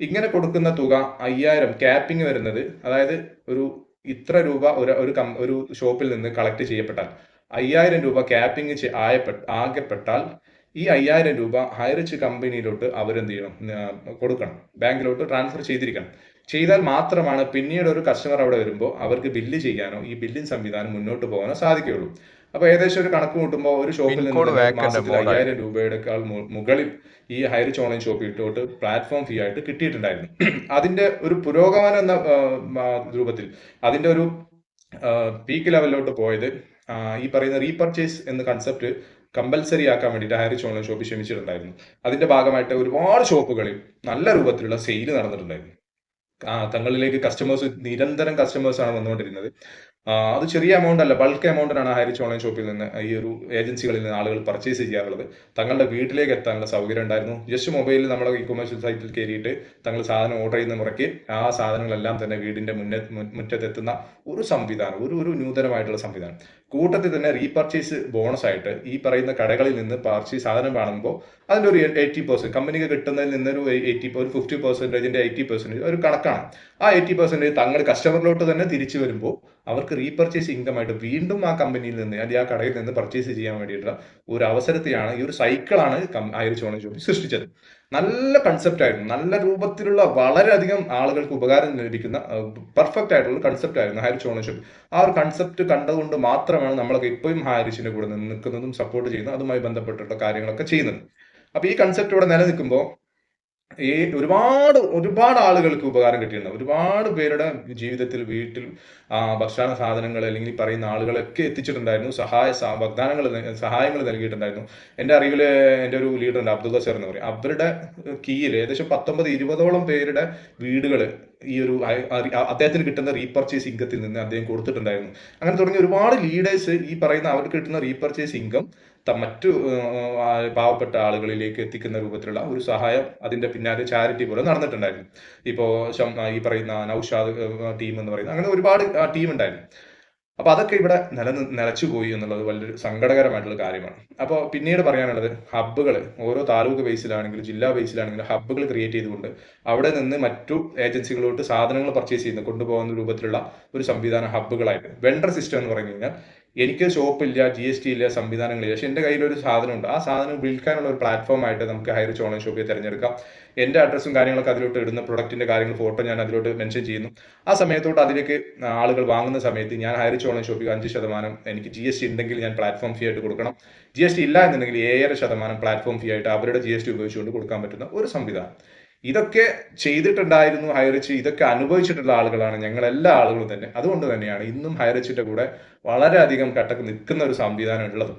ഇങ്ങനെ കൊടുക്കുന്ന തുക അയ്യായിരം ക്യാപ്പിംഗ് വരുന്നത് അതായത് ഒരു ഇത്ര രൂപ ഒരു ഒരു ഷോപ്പിൽ നിന്ന് കളക്ട് ചെയ്യപ്പെട്ടാൽ അയ്യായിരം രൂപ ക്യാപ്പിംഗ് ആയപ്പെട്ട ആകെപ്പെട്ടാൽ ഈ അയ്യായിരം രൂപ ഹൈറിച്ച് കമ്പനിയിലോട്ട് അവരെന്ത് ചെയ്യണം കൊടുക്കണം. ബാങ്കിലോട്ട് ട്രാൻസ്ഫർ ചെയ്തിരിക്കണം. ചെയ്താൽ മാത്രമാണ് പിന്നീട് ഒരു കസ്റ്റമർ അവിടെ വരുമ്പോൾ അവർക്ക് ബില്ല് ചെയ്യാനോ ഈ ബില്ലിംഗ് സംവിധാനം മുന്നോട്ട് പോകാനോ സാധിക്കുകയുള്ളൂ. അപ്പൊ ഏകദേശം ഒരു കണക്ക് കൂട്ടുമ്പോൾ ഒരു ഷോപ്പിൽ നിന്ന് മാസത്തിൽ അയ്യായിരം രൂപയുടെക്കാൾ മുകളിൽ ഈ ഹൈറിച്ച് ഓൺലൈൻ ഷോപ്പ് ഇട്ടോട്ട് പ്ലാറ്റ്ഫോം ഫീ ആയിട്ട് കിട്ടിയിട്ടുണ്ടായിരുന്നു. അതിന്റെ ഒരു പുരോഗമനം എന്ന രൂപത്തിൽ അതിന്റെ ഒരു പീക്ക് ലെവലിലോട്ട് പോയത് ഈ പറയുന്ന റീപർച്ചേസ് എന്ന കൺസെപ്റ്റ് കമ്പൽസറി ആക്കാൻ വേണ്ടിയിട്ട് ഹാരിസ് ഓൺലൈൻ ഷോപ്പ് ക്ഷമിച്ചിട്ടുണ്ടായിരുന്നു അതിന്റെ ഭാഗമായിട്ട് ഒരുപാട് ഷോപ്പുകളിൽ നല്ല രൂപത്തിലുള്ള സെയിൽ നടന്നിട്ടുണ്ടായിരുന്നു. തങ്ങളിലേക്ക് കസ്റ്റമേഴ്സ് നിരന്തരം കസ്റ്റമേഴ്സ് ആണ് വന്നുകൊണ്ടിരുന്നത്. അത് ചെറിയ എമൗണ്ട് അല്ല ബൾക്ക് എമൗണ്ടിനാണ് ഹൈറിച്ച് ഓൺലൈൻ ഷോപ്പിൽ നിന്ന് ഈ ഒരു ഏജൻസികളിൽ നിന്ന് ആളുകൾ പർച്ചേസ് ചെയ്യാറുള്ളത്. തങ്ങളുടെ വീട്ടിലേക്ക് എത്താനുള്ള സൗകര്യം ഉണ്ടായിരുന്നു. ജസ്റ്റ് മൊബൈലിൽ നമ്മുടെ ഇ കൊമേഴ്സ് സൈറ്റിൽ കയറിയിട്ട് തങ്ങൾ സാധനം ഓർഡർ ചെയ്യുന്ന മുറയ്ക്ക് ആ സാധനങ്ങളെല്ലാം തന്നെ വീടിന്റെ മുന്നേ മുറ്റത്തെത്തുന്ന ഒരു സംവിധാനം ഒരു ഒരു നൂതനമായിട്ടുള്ള സംവിധാനം. കൂട്ടത്തിൽ തന്നെ റീപർച്ചേസ് ബോണസ് ആയിട്ട് ഈ പറയുന്ന കടകളിൽ നിന്ന് പർച്ചേസ് സാധനം വാങ്ങുമ്പോൾ അതിന്റെ ഒരു എയ്റ്റി പെർസെന്റ് കമ്പനിക്ക് കിട്ടുന്നതിൽ നിന്നൊരു എയ്റ്റി ഒരു ഫിഫ്റ്റി പെർസെന്റേജിന്റെ എയ്റ്റി പെർസെന്റേജ് ഒരു കണക്കാണ്. ആ എയ്റ്റി പെർസെന്റേജ് തങ്ങൾ കസ്റ്റമറിലോട്ട് തന്നെ തിരിച്ചു വരുമ്പോൾ അവർക്ക് റീപർച്ചേസ് ഇൻകം ആയിട്ട് വീണ്ടും ആ കമ്പനിയിൽ നിന്ന് അല്ലെങ്കിൽ ആ കടയിൽ നിന്ന് പർച്ചേസ് ചെയ്യാൻ വേണ്ടിയിട്ടുള്ള ഒരു അവസരത്തെയാണ് ഈ ഒരു സൈക്കിളാണ് ആയിരത്തി ഓണം ഷോപ്പി സൃഷ്ടിച്ചത്. നല്ല കൺസെപ്റ്റ് ആയിരുന്നു. നല്ല രൂപത്തിലുള്ള വളരെയധികം ആളുകൾക്ക് ഉപകാരം ലഭിക്കുന്ന പെർഫെക്റ്റ് ആയിട്ടുള്ള കൺസെപ്റ്റ് ആയിരുന്നു ഹാരിച്ച് ഓണർഷിപ്പ് ആ ഒരു കൺസെപ്റ്റ് കണ്ടതുകൊണ്ട് മാത്രമാണ് നമ്മളൊക്കെ ഇപ്പോഴും ഹാരിച്ചിന്റെ കൂടെ നിൽക്കുന്നതും സപ്പോർട്ട് ചെയ്യുന്നതും അതുമായി ബന്ധപ്പെട്ടിട്ടുള്ള കാര്യങ്ങളൊക്കെ ചെയ്യുന്നത്. അപ്പൊ ഈ കൺസെപ്റ്റ് ഇവിടെ നിലനിൽക്കുമ്പോൾ ഈ ഒരുപാട് ഒരുപാട് ആളുകൾക്ക് ഉപകാരം കിട്ടിയിട്ടുണ്ട്. ഒരുപാട് പേരുടെ ജീവിതത്തിൽ വീട്ടിൽ ഭക്ഷണ സാധനങ്ങൾ അല്ലെങ്കിൽ പറയുന്ന ആളുകളൊക്കെ എത്തിച്ചിട്ടുണ്ടായിരുന്നു. സഹായ വാഗ്ദാനങ്ങൾ സഹായങ്ങൾ നൽകിയിട്ടുണ്ടായിരുന്നു. എന്റെ അറിവിൽ എന്റെ ഒരു ലീഡർ ഉണ്ട് അബ്ദുൾ സർ എന്ന് പറയും. അവരുടെ കീയിൽ ഏകദേശം പത്തൊമ്പത് ഇരുപതോളം പേരുടെ വീടുകൾ ഈ ഒരു അദ്ദേഹത്തിന് കിട്ടുന്ന റീപർച്ചേസ് ഇൻകത്തിൽ നിന്ന് അദ്ദേഹം കൊടുത്തിട്ടുണ്ടായിരുന്നു. അങ്ങനെ തുടങ്ങിയ ഒരുപാട് ലീഡേഴ്സ് ഈ പറയുന്ന അവർക്ക് കിട്ടുന്ന റീപർച്ചേസ് ഇൻകം മറ്റു പാവപ്പെട്ട ആളുകളിലേക്ക് എത്തിക്കുന്ന രൂപത്തിലുള്ള ഒരു സഹായം അതിന്റെ പിന്നാലെ ചാരിറ്റി പോലെ നടന്നിട്ടുണ്ടായിരുന്നു. ഇപ്പോ ഈ പറയുന്ന നൌഷാദ് ടീം എന്ന് പറയുന്ന അങ്ങനെ ഒരുപാട് ടീം ഉണ്ടായിരുന്നു. അപ്പൊ അതൊക്കെ ഇവിടെ നില നിലച്ചുപോയി എന്നുള്ളത് വലിയൊരു സങ്കടകരമായിട്ടുള്ള കാര്യമാണ്. അപ്പോൾ പിന്നീട് പറയാനുള്ളത് ഹബ്ബുകൾ ഓരോ താലൂക്ക് ബേസിലാണെങ്കിലും ജില്ലാ ബേസിലാണെങ്കിലും ഹബ്ബുകൾ ക്രിയേറ്റ് ചെയ്തുകൊണ്ട് അവിടെ നിന്ന് മറ്റു ഏജൻസികളോട്ട് സാധനങ്ങൾ പർച്ചേസ് ചെയ്യുന്ന കൊണ്ടുപോകുന്ന രൂപത്തിലുള്ള ഒരു സംവിധാനം ഹബ്ബുകളായിട്ട് വെണ്ടർ സിസ്റ്റം എന്ന് പറഞ്ഞു കഴിഞ്ഞാൽ എനിക്ക് ഷോപ്പില്ല ജി എസ് ടി ഇല്ല സംവിധാനങ്ങളില്ല. പക്ഷെ എന്റെ കയ്യിൽ ഒരു സാധനമുണ്ട്. ആ സാധനം വിൽക്കാനുള്ള ഒരു പ്ലാറ്റ്ഫോം ആയിട്ട് നമുക്ക് ഹൈറിച്ച് ഓൺലൈൻ ഷോപ്പിൽ തിരഞ്ഞെടുക്കാം. എന്റെ അഡ്രസ്സും കാര്യങ്ങളൊക്കെ അതിലോട്ട് ഇടുന്ന പ്രൊഡക്റ്റിന്റെ കാര്യങ്ങൾ ഫോട്ടോ ഞാൻ അതിലോട്ട് മെൻഷൻ ചെയ്യുന്നു. ആ സമയത്തോട്ട് അതിലേക്ക് ആളുകൾ വാങ്ങുന്ന സമയത്ത് ഞാൻ ഹൈറിച്ച് ഓൺലൈൻ ഷോപ്പിൽ അഞ്ച് ശതമാനം എനിക്ക് ജി എസ് ടി ഉണ്ടെങ്കിൽ ഞാൻ പ്ലാറ്റ്ഫോം ഫീ ആയിട്ട് കൊടുക്കണം. ജി എസ് ടി ഇല്ല എന്നുണ്ടെങ്കിൽ ഏഴര ശതമാനം പ്ലാറ്റ്ഫോം ഫീ ആയിട്ട് അവരുടെ ജി എസ് ടി ഉപയോഗിച്ചുകൊണ്ട് കൊടുക്കാൻ പറ്റുന്ന ഒരു സംവിധാനം. ഇതൊക്കെ ചെയ്തിട്ടുണ്ടായിരുന്നു ഹൈറിച്ച് ഇതൊക്കെ അനുഭവിച്ചിട്ടുള്ള ആളുകളാണ് ഞങ്ങൾ എല്ലാ ആളുകളും തന്നെ. അതുകൊണ്ട് തന്നെയാണ് ഇന്നും ഹൈറിച്ചിന്റെ കൂടെ വളരെയധികം കട്ടക്ക് നിൽക്കുന്ന ഒരു സംവിധാനം ഉള്ളത്.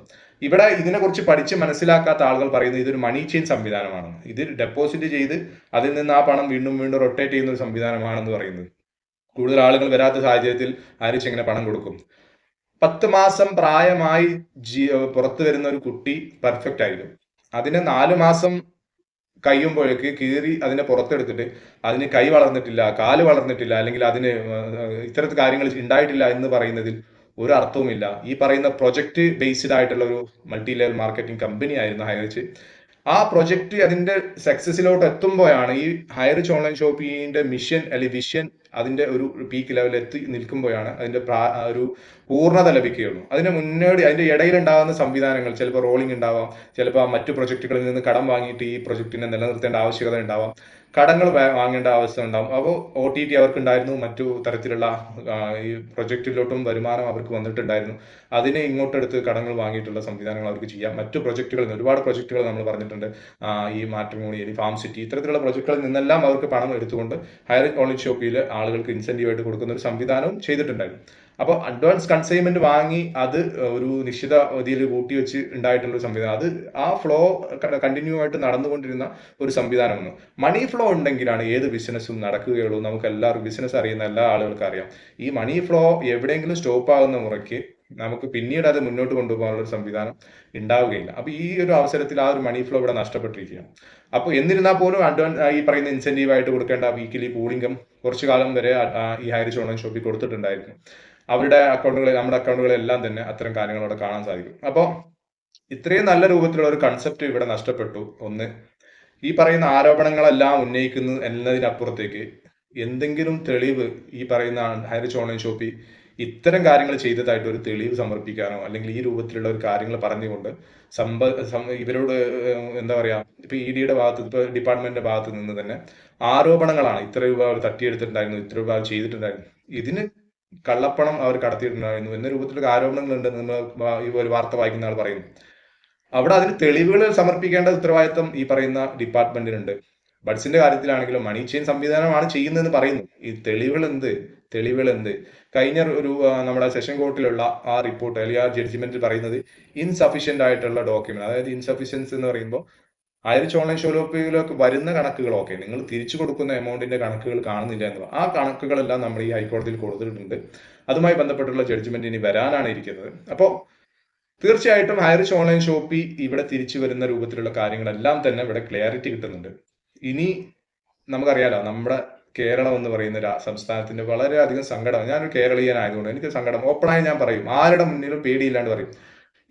ഇവിടെ ഇതിനെക്കുറിച്ച് പഠിച്ച് മനസ്സിലാക്കാത്ത ആളുകൾ പറയുന്നത് ഇതൊരു മണി ചെയിൻ സംവിധാനമാണ്. ഇത് ഡെപ്പോസിറ്റ് ചെയ്ത് അതിൽ നിന്ന് ആ പണം വീണ്ടും വീണ്ടും റൊട്ടേറ്റ് ചെയ്യുന്ന ഒരു സംവിധാനമാണെന്ന് പറയുന്നത്. കൂടുതൽ ആളുകൾ വരാത്ത സാഹചര്യത്തിൽ ഹൈറിച്ച് എങ്ങനെ പണം കൊടുക്കും. പത്ത് മാസം പ്രായമായി ജി പുറത്തു വരുന്ന ഒരു കുട്ടി പെർഫെക്റ്റ് ആയിരിക്കും. അതിന് നാല് മാസം കഴിയുമ്പോഴേക്ക് കീറി അതിനെ പുറത്തെടുത്തിട്ട് അതിന് കൈ വളർന്നിട്ടില്ല കാൽ വളർന്നിട്ടില്ല അല്ലെങ്കിൽ അതിന് ഇത്തരത്തിൽ കാര്യങ്ങൾ ഉണ്ടായിട്ടില്ല എന്ന് പറയുന്നതിൽ ഒരു അർത്ഥവുമില്ല. ഈ പറയുന്ന പ്രൊജക്ട് ബേസ്ഡ് ആയിട്ടുള്ള ഒരു മൾട്ടി ലെവൽ മാർക്കറ്റിംഗ് കമ്പനി ആയിരുന്നു ഹൈറിച്ച് ആ പ്രൊജക്ട് അതിന്റെ സക്സസിലോട്ട് എത്തുമ്പോഴാണ് ഈ ഹയർ ഓൺലൈൻ ഷോപ്പിങ്ങിന്റെ മിഷൻ അല്ലെങ്കിൽ വിഷൻ അതിന്റെ ഒരു പീക്ക് ലെവലിൽ എത്തി നിൽക്കുമ്പോഴാണ് അതിന്റെ ഒരു പൂർണത ലഭിക്കുകയുള്ളൂ. അതിന് മുന്നോടി അതിന്റെ ഇടയിൽ ഉണ്ടാകുന്ന സംവിധാനങ്ങൾ ചിലപ്പോൾ റോളിംഗ് ഉണ്ടാവാം ചിലപ്പോൾ മറ്റു പ്രൊജക്റ്റുകളിൽ നിന്ന് കടം വാങ്ങിയിട്ട് ഈ പ്രൊജക്റ്റിനെ നിലനിർത്തേണ്ട ആവശ്യകത ഉണ്ടാവാം. കടങ്ങൾ വാങ്ങേണ്ട ആവശ്യം ഉണ്ടാവും അപ്പോൾ ഒ ടി ടി അവർക്ക് ഉണ്ടായിരുന്നു മറ്റു തരത്തിലുള്ള ഈ പ്രൊജക്റ്റിലോട്ടും വരുമാനം അവർക്ക് വന്നിട്ടുണ്ടായിരുന്നു. അതിനെ ഇങ്ങോട്ടെടുത്ത് കടങ്ങൾ വാങ്ങിയിട്ടുള്ള സംവിധാനങ്ങൾ അവർക്ക് ചെയ്യാം. മറ്റു പ്രൊജക്റ്റുകളിൽ നിന്ന് ഒരുപാട് പ്രൊജക്റ്റുകൾ നമ്മൾ പറഞ്ഞിട്ടുണ്ട്. ഈ മാട്രിമോണി ഫാം സിറ്റി ഇത്തരത്തിലുള്ള പ്രൊജക്റ്റുകളിൽ നിന്നെല്ലാം അവർക്ക് പണം എടുത്തുകൊണ്ട് ഹയർ ഓൺലൈൻ ഷോപ്പിൽ ആളുകൾക്ക് ഇൻസെന്റീവ് ആയിട്ട് കൊടുക്കുന്ന ഒരു സംവിധാനവും ചെയ്തിട്ടുണ്ടായിരുന്നു. അപ്പോൾ അഡ്വാൻസ് കൺസൈൻമെന്റ് വാങ്ങി അത് ഒരു നിശ്ചിത അവധിയിൽ കൂട്ടി വെച്ച് ഉണ്ടായിട്ടുള്ള ഒരു സംവിധാനം. അത് ആ ഫ്ലോ കണ്ടിന്യൂ ആയിട്ട് നടന്നുകൊണ്ടിരുന്ന ഒരു സംവിധാനമാണ് മണി ഫ്ലോ ഉണ്ടെങ്കിലാണ് ഏത് ബിസിനസ്സും നടക്കുകയുള്ളൂ. നമുക്ക് എല്ലാവർക്കും ബിസിനസ് അറിയുന്ന എല്ലാ ആളുകൾക്കും അറിയാം. ഈ മണി ഫ്ലോ എവിടെയെങ്കിലും സ്റ്റോപ്പ് ആകുന്ന മുറയ്ക്ക് നമുക്ക് പിന്നീട് അത് മുന്നോട്ട് കൊണ്ടുപോകാനുള്ള ഒരു സംവിധാനം ഉണ്ടാവുകയില്ല. അപ്പൊ ഈ ഒരു അവസരത്തിൽ ആ ഒരു മണി ഫ്ലോ ഇവിടെ നഷ്ടപ്പെട്ടിരിക്കുകയാണ്. അപ്പോൾ എന്നിരുന്നാൽ പോലും അഡ്വാൻസ് ഈ പറയുന്ന ഇൻസെന്റീവ് ആയിട്ട് കൊടുക്കേണ്ട വീക്കിലി പൂളിംഗം കുറച്ചു കാലം വരെ ഈ ഹയർ ചോണൻ ഷോപ്പിൽ കൊടുത്തിട്ടുണ്ടായിരുന്നു. അവരുടെ അക്കൗണ്ടുകൾ നമ്മുടെ അക്കൗണ്ടുകളെല്ലാം തന്നെ അത്തരം കാര്യങ്ങളോടെ കാണാൻ സാധിക്കും. അപ്പോൾ ഇത്രയും നല്ല രൂപത്തിലുള്ള ഒരു കൺസെപ്റ്റ് ഇവിടെ നഷ്ടപ്പെട്ടു. ഒന്ന് ഈ പറയുന്ന ആരോപണങ്ങളെല്ലാം ഉന്നയിക്കുന്നു എന്നതിനപ്പുറത്തേക്ക് എന്തെങ്കിലും തെളിവ് ഈ പറയുന്ന ഹൈറിച്ച് ഓൺലൈൻ ഷോപ്പിൽ ഇത്തരം കാര്യങ്ങൾ ചെയ്തതായിട്ട് ഒരു തെളിവ് സമർപ്പിക്കാനോ അല്ലെങ്കിൽ ഈ രൂപത്തിലുള്ള ഒരു കാര്യങ്ങൾ പറഞ്ഞുകൊണ്ട് സമ്പ ഇവരോട് എന്താ പറയാ ഇപ്പൊ ഇ ഡിയുടെ ഭാഗത്ത് ഇപ്പൊ ഡിപ്പാർട്ട്മെന്റിന്റെ ഭാഗത്ത് നിന്ന് തന്നെ ആരോപണങ്ങളാണ് ഇത്ര രൂപ തട്ടിയെടുത്തിട്ടുണ്ടായിരുന്നു ഇത്ര രൂപ ചെയ്തിട്ടുണ്ടായിരുന്നു. ഇതിന് കള്ളപ്പണം അവർ കടത്തിയിട്ടുണ്ടായിരുന്നു. എന്ന രൂപത്തിലുള്ള ആരോപണങ്ങളുണ്ട് നമ്മൾ ഈ ഒരു വാർത്ത വായിക്കുന്ന ആൾ പറയുന്നു. അവിടെ അതിന് തെളിവുകൾ സമർപ്പിക്കേണ്ട ഉത്തരവാദിത്തം ഈ പറയുന്ന ഡിപ്പാർട്ട്മെന്റിനുണ്ട്. ബഡ്സിന്റെ കാര്യത്തിലാണെങ്കിലും മണി ചെയിൻ സംവിധാനമാണ് ചെയ്യുന്നതെന്ന് പറയുന്നു. ഈ തെളിവുകൾ എന്ത് തെളിവുകൾ എന്ത് കഴിഞ്ഞ ഒരു നമ്മുടെ സെഷൻ കോർട്ടിലുള്ള ആ റിപ്പോർട്ട് അല്ലെങ്കിൽ ആ ജഡ്ജ്മെന്റിൽ പറയുന്നത് ഇൻസഫിഷ്യന്റ് ആയിട്ടുള്ള ഡോക്യുമെന്റ് അതായത് ഇൻസഫിഷ്യൻസ് എന്ന് പറയുമ്പോൾ ആയിരത്തി ഓൺലൈൻ ഷോലോപ്പിലേക്ക് വരുന്ന കണക്കുകളൊക്കെ നിങ്ങൾ തിരിച്ചു കൊടുക്കുന്ന എമൗണ്ടിന്റെ കണക്കുകൾ കാണുന്നില്ല എന്നുള്ള ആ കണക്കുകളെല്ലാം നമ്മൾ ഈ ഹൈക്കോടതിയിൽ കൊടുത്തിട്ടുണ്ട്. അതുമായി ബന്ധപ്പെട്ടുള്ള ജഡ്ജ്മെന്റ് ഇനി വരാനാണ് ഇരിക്കുന്നത്. അപ്പോൾ തീർച്ചയായിട്ടും ഹയറിച്ച് ഓൺലൈൻ ഷോപ്പി ഇവിടെ തിരിച്ചു വരുന്ന രൂപത്തിലുള്ള കാര്യങ്ങളെല്ലാം തന്നെ ഇവിടെ ക്ലിയാരിറ്റി കിട്ടുന്നുണ്ട്. ഇനി നമുക്കറിയാലോ നമ്മുടെ കേരളം എന്ന് പറയുന്ന സംസ്ഥാനത്തിന്റെ വളരെയധികം സങ്കടം. ഞാനൊരു കേരളീയനായതുകൊണ്ട് എനിക്ക് സങ്കടം. ഓപ്പണായി ഞാൻ പറയും. ആരുടെ മുന്നിലും പേടിയില്ലാണ്ട് പറയും.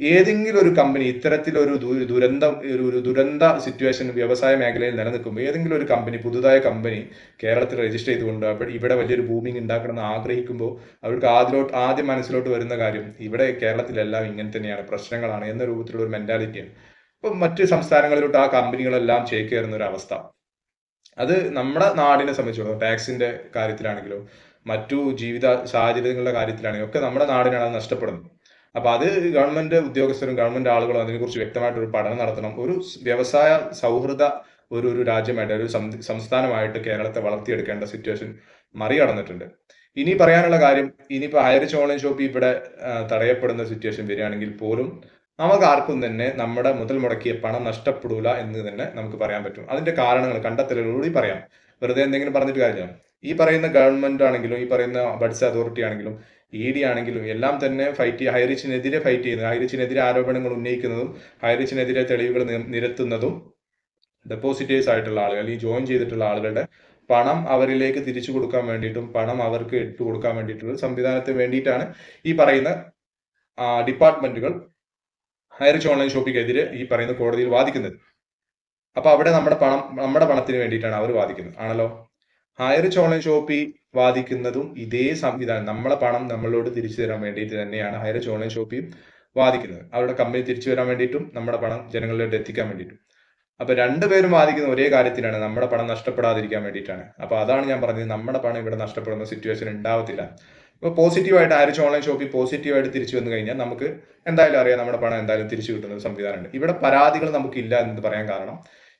ഏതെങ്കിലും ഒരു കമ്പനി ഇത്തരത്തിലൊരു ദുരന്ത ഒരു ദുരന്ത സിറ്റുവേഷൻ വ്യവസായ മേഖലയിൽ നിലനിൽക്കുമ്പോൾ ഏതെങ്കിലും ഒരു കമ്പനി പുതുതായ കമ്പനി കേരളത്തിൽ രജിസ്റ്റർ ചെയ്തുകൊണ്ട് ഇവിടെ വലിയൊരു ബൂമിംഗ് ഉണ്ടാക്കണമെന്ന് ആഗ്രഹിക്കുമ്പോൾ അവർക്ക് ആദ്യലോട്ട് ആദ്യം മനസ്സിലോട്ട് വരുന്ന കാര്യം ഇവിടെ കേരളത്തിലെല്ലാം ഇങ്ങനെ തന്നെയാണ്. പ്രശ്നങ്ങളാണ് എന്ന രൂപത്തിലുള്ള ഒരു മെന്റാലിറ്റിയാണ് ഇപ്പം മറ്റ് സംസ്ഥാനങ്ങളിലോട്ട് ആ കമ്പനികളെല്ലാം ചേക്കേറുന്ന ഒരു അവസ്ഥ. അത് നമ്മുടെ നാടിനെ സംബന്ധിച്ചിടത്തോളം ടാക്സിന്റെ കാര്യത്തിലാണെങ്കിലും മറ്റു ജീവിത സാഹചര്യങ്ങളുടെ കാര്യത്തിലാണെങ്കിലും ഒക്കെ നമ്മുടെ നാടിനാണ് നഷ്ടപ്പെടുന്നത്. അപ്പൊ അത് ഗവൺമെന്റ് ഉദ്യോഗസ്ഥരും ഗവൺമെന്റ് ആളുകളും അതിനെക്കുറിച്ച് വ്യക്തമായിട്ട് ഒരു പഠനം നടത്തണം. ഒരു വ്യവസായ സൗഹൃദ ഒരു ഒരു രാജ്യമായിട്ട് ഒരു സംസ്ഥാനമായിട്ട് കേരളത്തെ വളർത്തിയെടുക്കേണ്ട സിറ്റുവേഷൻ മറികടന്നിട്ടുണ്ട്. ഇനി പറയാനുള്ള കാര്യം ഇനിയിപ്പോ ഹയർ ഓൺലൈൻ ഷോപ്പ് ഇവിടെ തടയപ്പെടുന്ന സിറ്റുവേഷൻ വരികയാണെങ്കിൽ പോലും നമുക്ക് ആർക്കും തന്നെ നമ്മുടെ മുതൽ മുടക്കിയ പണം നഷ്ടപ്പെടൂല എന്ന് തന്നെ നമുക്ക് പറയാൻ പറ്റും. അതിന്റെ കാരണങ്ങൾ കണ്ടെത്തലുകളോടി പറയാം. വെറുതെ എന്തെങ്കിലും പറഞ്ഞിട്ട് കാര്യമില്ല. ഈ പറയുന്ന ഗവൺമെന്റ് ആണെങ്കിലും ഈ പറയുന്ന ബഡ്സ് അതോറിറ്റി ആണെങ്കിലും ഇ ഡി ആണെങ്കിലും എല്ലാം തന്നെ ഫൈറ്റ് ഹൈറിച്ചിനെതിരെ ഫൈറ്റ് ചെയ്യുന്നത് ഹൈറിച്ചിനെതിരെ ആരോപണങ്ങൾ ഉന്നയിക്കുന്നതും ഹൈറിച്ചിനെതിരെ തെളിവുകൾ നിരത്തുന്നതും ഡെപ്പോസിറ്റേഴ്സ് ആയിട്ടുള്ള ആളുകൾ ഈ ജോയിൻ ചെയ്തിട്ടുള്ള ആളുകളുടെ പണം അവരിലേക്ക് തിരിച്ചു കൊടുക്കാൻ വേണ്ടിയിട്ടും പണം അവർക്ക് ഇട്ട് കൊടുക്കാൻ വേണ്ടിയിട്ടുള്ള സംവിധാനത്തിന് വേണ്ടിയിട്ടാണ് ഈ പറയുന്ന ഡിപ്പാർട്ട്മെന്റുകൾ ഹയറിച്ച് ഓൺലൈൻ ഷോപ്പിക്കെതിരെ ഈ പറയുന്ന കോടതിയിൽ വാദിക്കുന്നത്. അപ്പൊ അവിടെ നമ്മുടെ പണം നമ്മുടെ പണത്തിന് വേണ്ടിയിട്ടാണ് അവർ വാദിക്കുന്നത്. ആണല്ലോ? ഹൈറിച്ച് ഓൺലൈൻ ഷോപ്പി വാദിക്കുന്നതും ഇതേ സംവിധാനം നമ്മളെ പണം നമ്മളോട് തിരിച്ചു തരാൻ വേണ്ടിയിട്ട് തന്നെയാണ് ഹൈറിച്ച് ഓൺലൈൻ ഷോപ്പിയും വാദിക്കുന്നത്. അവരുടെ കമ്പനി തിരിച്ചു വരാൻ വേണ്ടിയിട്ടും നമ്മുടെ പണം ജനങ്ങളിലോട്ട് എത്തിക്കാൻ വേണ്ടിയിട്ടും. അപ്പൊ രണ്ടുപേരും വാദിക്കുന്ന ഒരേ കാര്യത്തിലാണ് നമ്മുടെ പണം നഷ്ടപ്പെടാതിരിക്കാൻ വേണ്ടിയിട്ടാണ്. അപ്പൊ അതാണ് ഞാൻ പറഞ്ഞത് നമ്മുടെ പണം ഇവിടെ നഷ്ടപ്പെടുന്ന സിറ്റുവേഷൻ ഉണ്ടാവത്തില്ല. ഇപ്പൊ പോസിറ്റീവായിട്ട് ആരിച്ച് ഓൺലൈൻ ഷോപ്പിൽ പോസിറ്റീവായിട്ട് തിരിച്ചു വന്നു കഴിഞ്ഞാൽ നമുക്ക് എന്തായാലും അറിയാം നമ്മുടെ പണം എന്തായാലും തിരിച്ചു കിട്ടുന്ന സംവിധാനമുണ്ട്. ഇവിടെ പരാതികൾ നമുക്കില്ല എന്ന് പറയാൻ കാരണം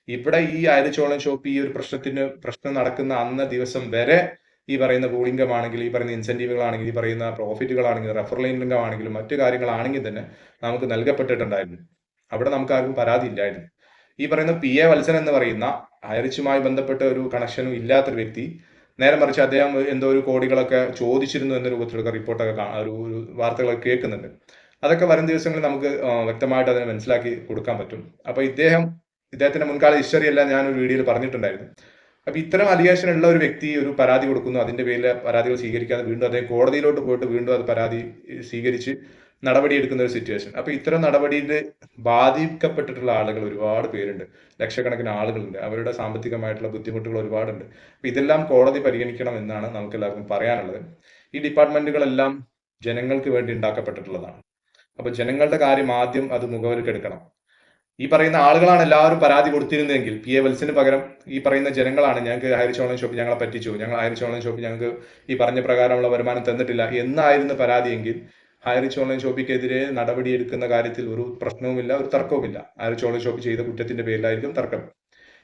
ഇവിടെ ഈ ആയിരച്ചോളം ഷോപ്പ് ഈ ഒരു പ്രശ്നത്തിന് പ്രശ്നം നടക്കുന്ന അന്ന ദിവസം വരെ ഈ പറയുന്ന പൂളിംഗം ആണെങ്കിൽ ഈ പറയുന്ന ഇൻസെന്റീവുകളാണെങ്കിൽ ഈ പറയുന്ന പ്രോഫിറ്റുകളാണെങ്കിലും റെഫറൽ ഇൻകം ആണെങ്കിലും മറ്റു കാര്യങ്ങളാണെങ്കിൽ തന്നെ നമുക്ക് നൽകപ്പെട്ടിട്ടുണ്ടായിരുന്നു. അവിടെ നമുക്ക് ആർക്കും പരാതി ഇല്ലായിരുന്നു. ഈ പറയുന്ന പി എ വത്സൻ എന്ന് പറയുന്ന ഹൈറിച്ചുമായി ബന്ധപ്പെട്ട ഒരു കണക്ഷനും ഇല്ലാത്തൊരു വ്യക്തി നേരെ മറിച്ച് അദ്ദേഹം എന്തോ ഒരു കോടികളൊക്കെ ചോദിച്ചിരുന്നു എന്ന രൂപത്തിലൊക്കെ റിപ്പോർട്ടൊക്കെ ഒരു ഒരു വാർത്തകളൊക്കെ കേൾക്കുന്നുണ്ട്. അതൊക്കെ വരും ദിവസങ്ങളിൽ നമുക്ക് വ്യക്തമായിട്ട് അതിനെ മനസ്സിലാക്കി കൊടുക്കാൻ പറ്റും. അപ്പൊ ഇദ്ദേഹം ഇദ്ദേഹത്തിന്റെ മുൻകാല ഹിസ്റ്ററി എല്ലാം ഞാൻ ഒരു വീഡിയോയിൽ പറഞ്ഞിട്ടുണ്ടായിരുന്നു. അപ്പൊ ഇത്തരം അലിഗേഷൻ ഉള്ള ഒരു വ്യക്തി ഒരു പരാതി കൊടുക്കുന്നു. അതിന്റെ പേരിൽ പരാതികൾ സ്വീകരിക്കാതെ വീണ്ടും അദ്ദേഹം കോടതിയിലോട്ട് പോയിട്ട് വീണ്ടും അത് പരാതി സ്വീകരിച്ച് നടപടി എടുക്കുന്ന ഒരു സിറ്റുവേഷൻ അപ്പൊ ഇത്തരം നടപടിയിൽ ബാധിക്കപ്പെട്ടിട്ടുള്ള ആളുകൾ ഒരുപാട് പേരുണ്ട്. ലക്ഷക്കണക്കിന് ആളുകളുണ്ട്. അവരുടെ സാമ്പത്തികമായിട്ടുള്ള ബുദ്ധിമുട്ടുകൾ ഒരുപാടുണ്ട്. അപ്പൊ ഇതെല്ലാം കോടതി പരിഗണിക്കണം എന്നാണ് നമുക്ക് എല്ലാവർക്കും പറയാനുള്ളത്. ഈ ഡിപ്പാർട്ട്മെന്റുകളെല്ലാം ജനങ്ങൾക്ക് വേണ്ടി ഉണ്ടാക്കപ്പെട്ടിട്ടുള്ളതാണ്. അപ്പൊ ജനങ്ങളുടെ കാര്യം ആദ്യം അത് മുഖവിലക്കെടുക്കണം ഈ പറയുന്ന ആളുകളാണ് എല്ലാവരും പരാതി കൊടുത്തിരുന്നതെങ്കിൽ പി എ വെൽസിന് പകരം ഈ പറയുന്ന ജനങ്ങളാണ് ഞങ്ങൾക്ക് ഹൈറിച്ച് ഓൺലൈൻ ഷോപ്പ് ഞങ്ങളെ പറ്റിച്ചു. ഞങ്ങൾ ഹൈറിച്ച് ഓൺലൈൻ ഷോപ്പ് ഞങ്ങൾക്ക് ഈ പറഞ്ഞ പ്രകാരമുള്ള വരുമാനം തന്നിട്ടില്ല. എന്നായിരുന്നു പരാതിയെങ്കിൽ ഹൈറിച്ച് ഓൺലൈൻ ഷോപ്പിക്കെതിരെ നടപടിയെടുക്കുന്ന കാര്യത്തിൽ ഒരു പ്രശ്നവുമില്ല ഒരു തർക്കവുമില്ല. ഹൈറിച്ച് ഓൺലൈൻ ഷോപ്പ് ചെയ്ത കുറ്റത്തിന്റെ പേരിലായിരിക്കും തർക്കം.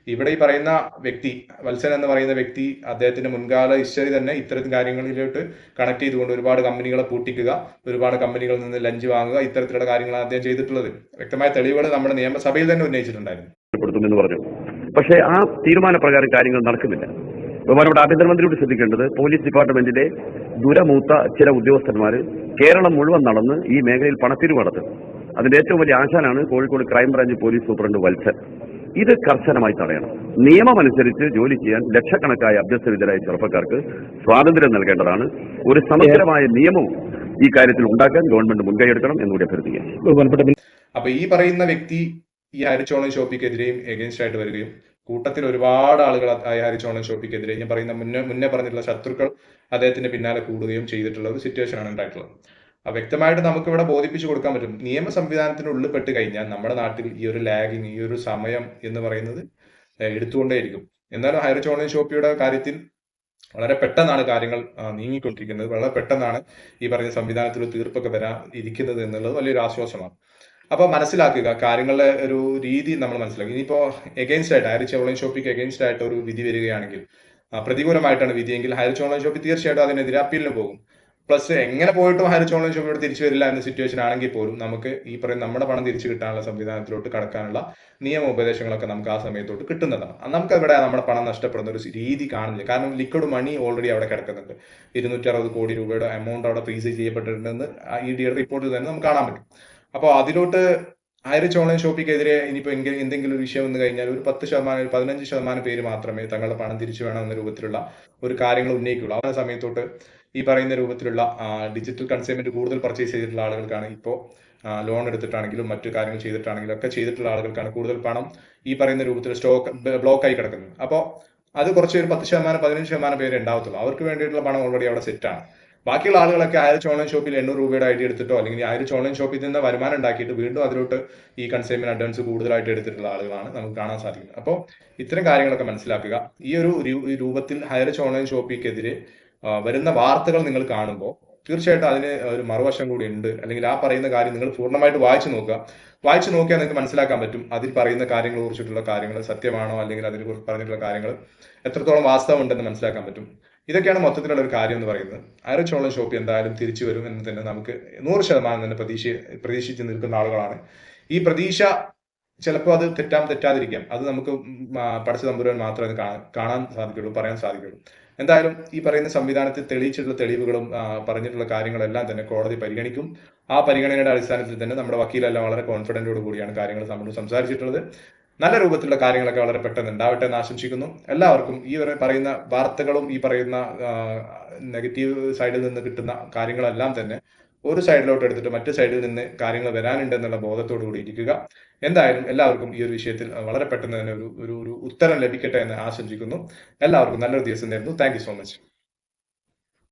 ഇവിടെ ഈ പറയുന്ന വ്യക്തി വത്സൻ എന്ന് പറയുന്ന വ്യക്തി അദ്ദേഹത്തിന്റെ മുൻകാല ഹിസ്റ്ററി തന്നെ ഇത്തരത്തിൽ കാര്യങ്ങളിലോട്ട് കണക്ട് ചെയ്തുകൊണ്ട് ഒരുപാട് കമ്പനികളെ പൂട്ടിക്കുക ഒരുപാട് കമ്പനികളിൽ നിന്ന് ലഞ്ച് വാങ്ങുക ഇത്തരത്തിലുള്ള കാര്യങ്ങളാണ് അദ്ദേഹം ചെയ്തിട്ടുള്ളത്. വ്യക്തമായ തെളിവുകൾ നമ്മുടെ നിയമസഭയിൽ തന്നെ ഉന്നയിച്ചിട്ടുണ്ടായിരുന്നു. പറഞ്ഞു. പക്ഷേ ആ തീരുമാനപ്രകാരം കാര്യങ്ങൾ നടക്കുന്നില്ല. ബഹുമാനപ്പെട്ട ആഭ്യന്തരമന്ത്രിയോട് ശ്രദ്ധിക്കേണ്ടത് പോലീസ് ഡിപ്പാർട്ട്മെന്റിലെ ദുരമൂത്ത ചില ഉദ്യോഗസ്ഥന്മാർ കേരളം മുഴുവൻ നടന്ന് ഈ മേഖലയിൽ പണത്തിരിവ് നടത്തും. അതിന്റെ ഏറ്റവും വലിയ ആശാനാണ് Kozhikode crime branch police superintendent Valsan. ഇത് കർശനമായി തടയണം. നിയമമനുസരിച്ച് ജോലി ചെയ്യാൻ ലക്ഷക്കണക്കായ അഭ്യസ്തവിദ്യരായ ചെറുപ്പക്കാർക്ക് സ്വാതന്ത്ര്യം നൽകേണ്ടതാണ്. ഒരു സമഗ്രമായ നിയമവും ഈ കാര്യത്തിൽ ഉണ്ടാക്കാൻ ഗവൺമെന്റ് മുൻകൈയെടുക്കണം എന്നുകൂടി അഭ്യർത്ഥിക്കാം. അപ്പൊ ഈ പറയുന്ന വ്യക്തി ഈ അരിച്ചോളം ഷോപ്പിക്കെതിരെയും എഗൈൻസ്റ്റ് ആയിട്ട് വരികയും കൂട്ടത്തിൽ ഒരുപാട് ആളുകൾ ഹരിച്ച് ഓൺലൈൻ ഷോപ്പിക്കെതിരെ ഞാൻ പറയുന്ന മുന്നേ മുന്നേ പറഞ്ഞിട്ടുള്ള ശത്രുക്കൾ അദ്ദേഹത്തിന്റെ പിന്നാലെ കൂടുകയും ചെയ്തിട്ടുള്ള ഒരു സിറ്റുവേഷൻ ആണ് ഉണ്ടായിട്ടുള്ളത്. വ്യക്തമായിട്ട് നമുക്ക് ഇവിടെ ബോധിപ്പിച്ചു കൊടുക്കാൻ പറ്റും. നിയമ സംവിധാനത്തിന്റെ ഉള്ളിൽ പെട്ട് കഴിഞ്ഞാൽ നമ്മുടെ നാട്ടിൽ ഈ ഒരു ലാഗിങ് ഈ ഒരു സമയം എന്ന് പറയുന്നത് എടുത്തുകൊണ്ടേയിരിക്കും. എന്നാലും ഹൈറിച്ച് ഓൺലൈൻ ഷോപ്പിയുടെ കാര്യത്തിൽ വളരെ പെട്ടെന്നാണ് കാര്യങ്ങൾ നീങ്ങിക്കൊണ്ടിരിക്കുന്നത്. വളരെ പെട്ടെന്നാണ് ഈ പറഞ്ഞ സംവിധാനത്തിൽ തീർപ്പൊക്കെ വരാൻ ഇരിക്കുന്നത് എന്നുള്ളത് വലിയൊരു ആശ്വാസമാണ്. അപ്പൊ മനസ്സിലാക്കുക കാര്യങ്ങളുടെ ഒരു രീതി നമ്മൾ മനസ്സിലാക്കുക ഇനിയിപ്പോ എഗെയിൻസ്റ്റ് ആയിട്ട് ഹൈറിച്ച് ഓൺലൈൻ ഷോപ്പിക്ക് എഗെയിൻസ്റ്റ് ആയിട്ട് ഒരു വിധി വരികയാണെങ്കിൽ പ്രതികൂലമായിട്ടാണ് വിധിയെങ്കിൽ ഹൈറിച്ച് ഓൺലൈൻ ഷോപ്പ് തീർച്ചയായിട്ടും അതിനെതിരെ അപ്പീലിന് പോകും. പ്ലസ് എങ്ങനെ പോയിട്ട് ഹൈറിച്ച് ഓൺലൈൻ ഷോപ്പി തിരിച്ചു വരില്ല എന്ന സിറ്റുവേഷൻ ആണെങ്കിൽ പോലും നമുക്ക് ഈ പറയുന്ന നമ്മുടെ പണം തിരിച്ചു കിട്ടാനുള്ള സംവിധാനത്തിലോട്ട് കടക്കാനുള്ള നിയമ ഉപദേശങ്ങളൊക്കെ നമുക്ക് ആ സമയത്തോട്ട് കിട്ടുന്നതാണ്. നമുക്ക് ഇവിടെ നമ്മുടെ പണം നഷ്ടപ്പെടുന്ന ഒരു രീതി കാണുന്നില്ല കാരണം ലിക്വിഡ് മണി ഓൾറെഡി അവിടെ കിടക്കുന്നുണ്ട്. ഇരുന്നൂറ്റി അറുപത് കോടി രൂപയുടെ എമൗണ്ട് അവിടെ ഫ്രീസ് ചെയ്യപ്പെട്ടിട്ടുണ്ടെന്ന് ഇ ഡിയുടെ റിപ്പോർട്ടിൽ തന്നെ നമുക്ക് കാണാൻ പറ്റും. അപ്പോൾ അതിലോട്ട് ഹൈറിച്ച് ഓൺലൈൻ ഷോപ്പിക്കെതിരെ ഇനിയിപ്പോൾ എങ്കിൽ എന്തെങ്കിലും ഒരു വിഷയം വന്നു കഴിഞ്ഞാൽ ഒരു പത്ത് ശതമാനം ഒരു പതിനഞ്ച് ശതമാനം പേര് മാത്രമേ തങ്ങളുടെ പണം തിരിച്ചു വേണമെന്ന രൂപത്തിലുള്ള ഒരു കാര്യങ്ങൾ ഉന്നയിക്കുള്ളൂ ആ സമയത്തോട്ട് ഈ പറയുന്ന രൂപത്തിലുള്ള ഡിജിറ്റൽ കൺസ്യൂമെന്റ് കൂടുതൽ പർച്ചേസ് ചെയ്തിട്ടുള്ള ആളുകൾക്കാണ് ഇപ്പോൾ ലോൺ എടുത്തിട്ടാണെങ്കിലും മറ്റു കാര്യങ്ങൾ ചെയ്തിട്ടാണെങ്കിലും ഒക്കെ ചെയ്തിട്ടുള്ള ആളുകൾക്കാണ് കൂടുതൽ പണം ഈ പറയുന്ന രൂപത്തിൽ സ്റ്റോക്ക് ബ്ലോക്ക് ആയി കിടക്കുന്നത്. അപ്പോൾ അത് കുറച്ച് ഒരു പത്ത് ശതമാനം പതിനഞ്ച് ശതമാനം പേര് ഉണ്ടാവത്തുള്ളൂ. അവർക്ക് വേണ്ടിയിട്ടുള്ള പണം ഓൾറെഡി അവിടെ സെറ്റാണ് ബാക്കിയുള്ള ആളുകളൊക്കെ ആയിരം ഓൺലൈൻ ഷോപ്പിൽ എണ്ണൂറ് രൂപയുടെ ഐ ഡി എടുത്തിട്ടോ അല്ലെങ്കിൽ ആയിരം ഓൺലൈൻ ഷോപ്പിൽ നിന്ന് വരുമാനം ഉണ്ടാക്കിയിട്ട് വീണ്ടും അതിലോട്ട് ഈ കൺസ്യൂമിന് അഡ്വാൻസ് കൂടുതലായിട്ട് എടുത്തിട്ടുള്ള ആളുകളാണ് നമുക്ക് കാണാൻ സാധിക്കുന്നത്. അപ്പോൾ ഇത്തരം കാര്യങ്ങളൊക്കെ മനസ്സിലാക്കുക. ഈ ഒരു രൂപത്തിൽ ഹയർ ഓൺലൈൻ ഷോപ്പിക്കെതിരെ വരുന്ന വാർത്തകൾ നിങ്ങൾ കാണുമ്പോൾ തീർച്ചയായിട്ടും അതിന് ഒരു മറുവശം കൂടി ഉണ്ട്. അല്ലെങ്കിൽ ആ പറയുന്ന കാര്യം നിങ്ങൾ പൂർണമായിട്ട് വായിച്ചു നോക്കുക. വായിച്ചു നോക്കിയാൽ നിങ്ങൾക്ക് മനസ്സിലാക്കാൻ പറ്റും അതിൽ പറയുന്ന കാര്യങ്ങളെ കുറിച്ചിട്ടുള്ള കാര്യങ്ങൾ സത്യമാണോ അല്ലെങ്കിൽ അതിനെ കുറിച്ച് പറഞ്ഞിട്ടുള്ള കാര്യങ്ങൾ എത്രത്തോളം വാസ്തവമുണ്ടെന്ന് മനസ്സിലാക്കാൻ പറ്റും. ഇതൊക്കെയാണ് മൊത്തത്തിലുള്ള ഒരു കാര്യം എന്ന് പറയുന്നത്. അരച്ചോളം ഷോപ്പ് എന്തായാലും തിരിച്ചു വരും എന്ന് തന്നെ നമുക്ക് നൂറ് ശതമാനം തന്നെ പ്രതീക്ഷ പ്രതീക്ഷിച്ച് നിൽക്കുന്ന ആളുകളാണ്. ഈ പ്രതീക്ഷ ചിലപ്പോൾ അത് തെറ്റാം തെറ്റാതിരിക്കാം. അത് നമുക്ക് പഠിച്ച തമ്പുരാൻ മാത്രമേ കാണാൻ സാധിക്കുള്ളൂ പറയാൻ സാധിക്കുള്ളൂ എന്തായാലും ഈ പറയുന്ന സംവിധാനത്തിൽ തെളിയിച്ചിട്ടുള്ള തെളിവുകളും പറഞ്ഞിട്ടുള്ള കാര്യങ്ങളെല്ലാം തന്നെ കോടതി പരിഗണിക്കും. ആ പരിഗണനയുടെ അടിസ്ഥാനത്തിൽ തന്നെ നമ്മുടെ വക്കീലെല്ലാം വളരെ കോൺഫിഡന്റോട് കൂടിയാണ് കാര്യങ്ങൾ നമ്മൾ സംസാരിച്ചിട്ടുള്ളത്. നല്ല രൂപത്തിലുള്ള കാര്യങ്ങളൊക്കെ വളരെ പെട്ടെന്ന് ഉണ്ടാവട്ടെ എന്ന് ആശംസിക്കുന്നു. എല്ലാവർക്കും ഈ പറയുന്ന വാർത്തകളും ഈ പറയുന്ന നെഗറ്റീവ് സൈഡിൽ നിന്ന് കിട്ടുന്ന കാര്യങ്ങളെല്ലാം തന്നെ ഒരു സൈഡിലോട്ട് എടുത്തിട്ട് മറ്റു സൈഡിൽ നിന്ന് കാര്യങ്ങൾ വരാനുണ്ടെന്നുള്ള ബോധത്തോടു കൂടി ഇരിക്കുക. എന്തായാലും എല്ലാവർക്കും ഈ ഒരു വിഷയത്തിൽ വളരെ പെട്ടെന്ന് തന്നെ ഒരു ഒരു ഉത്തരം ലഭിക്കട്ടെ എന്ന് ആശംസിക്കുന്നു. എല്ലാവർക്കും നല്ലൊരു ദിവസം നേരുന്നു താങ്ക് സോ മച്ച്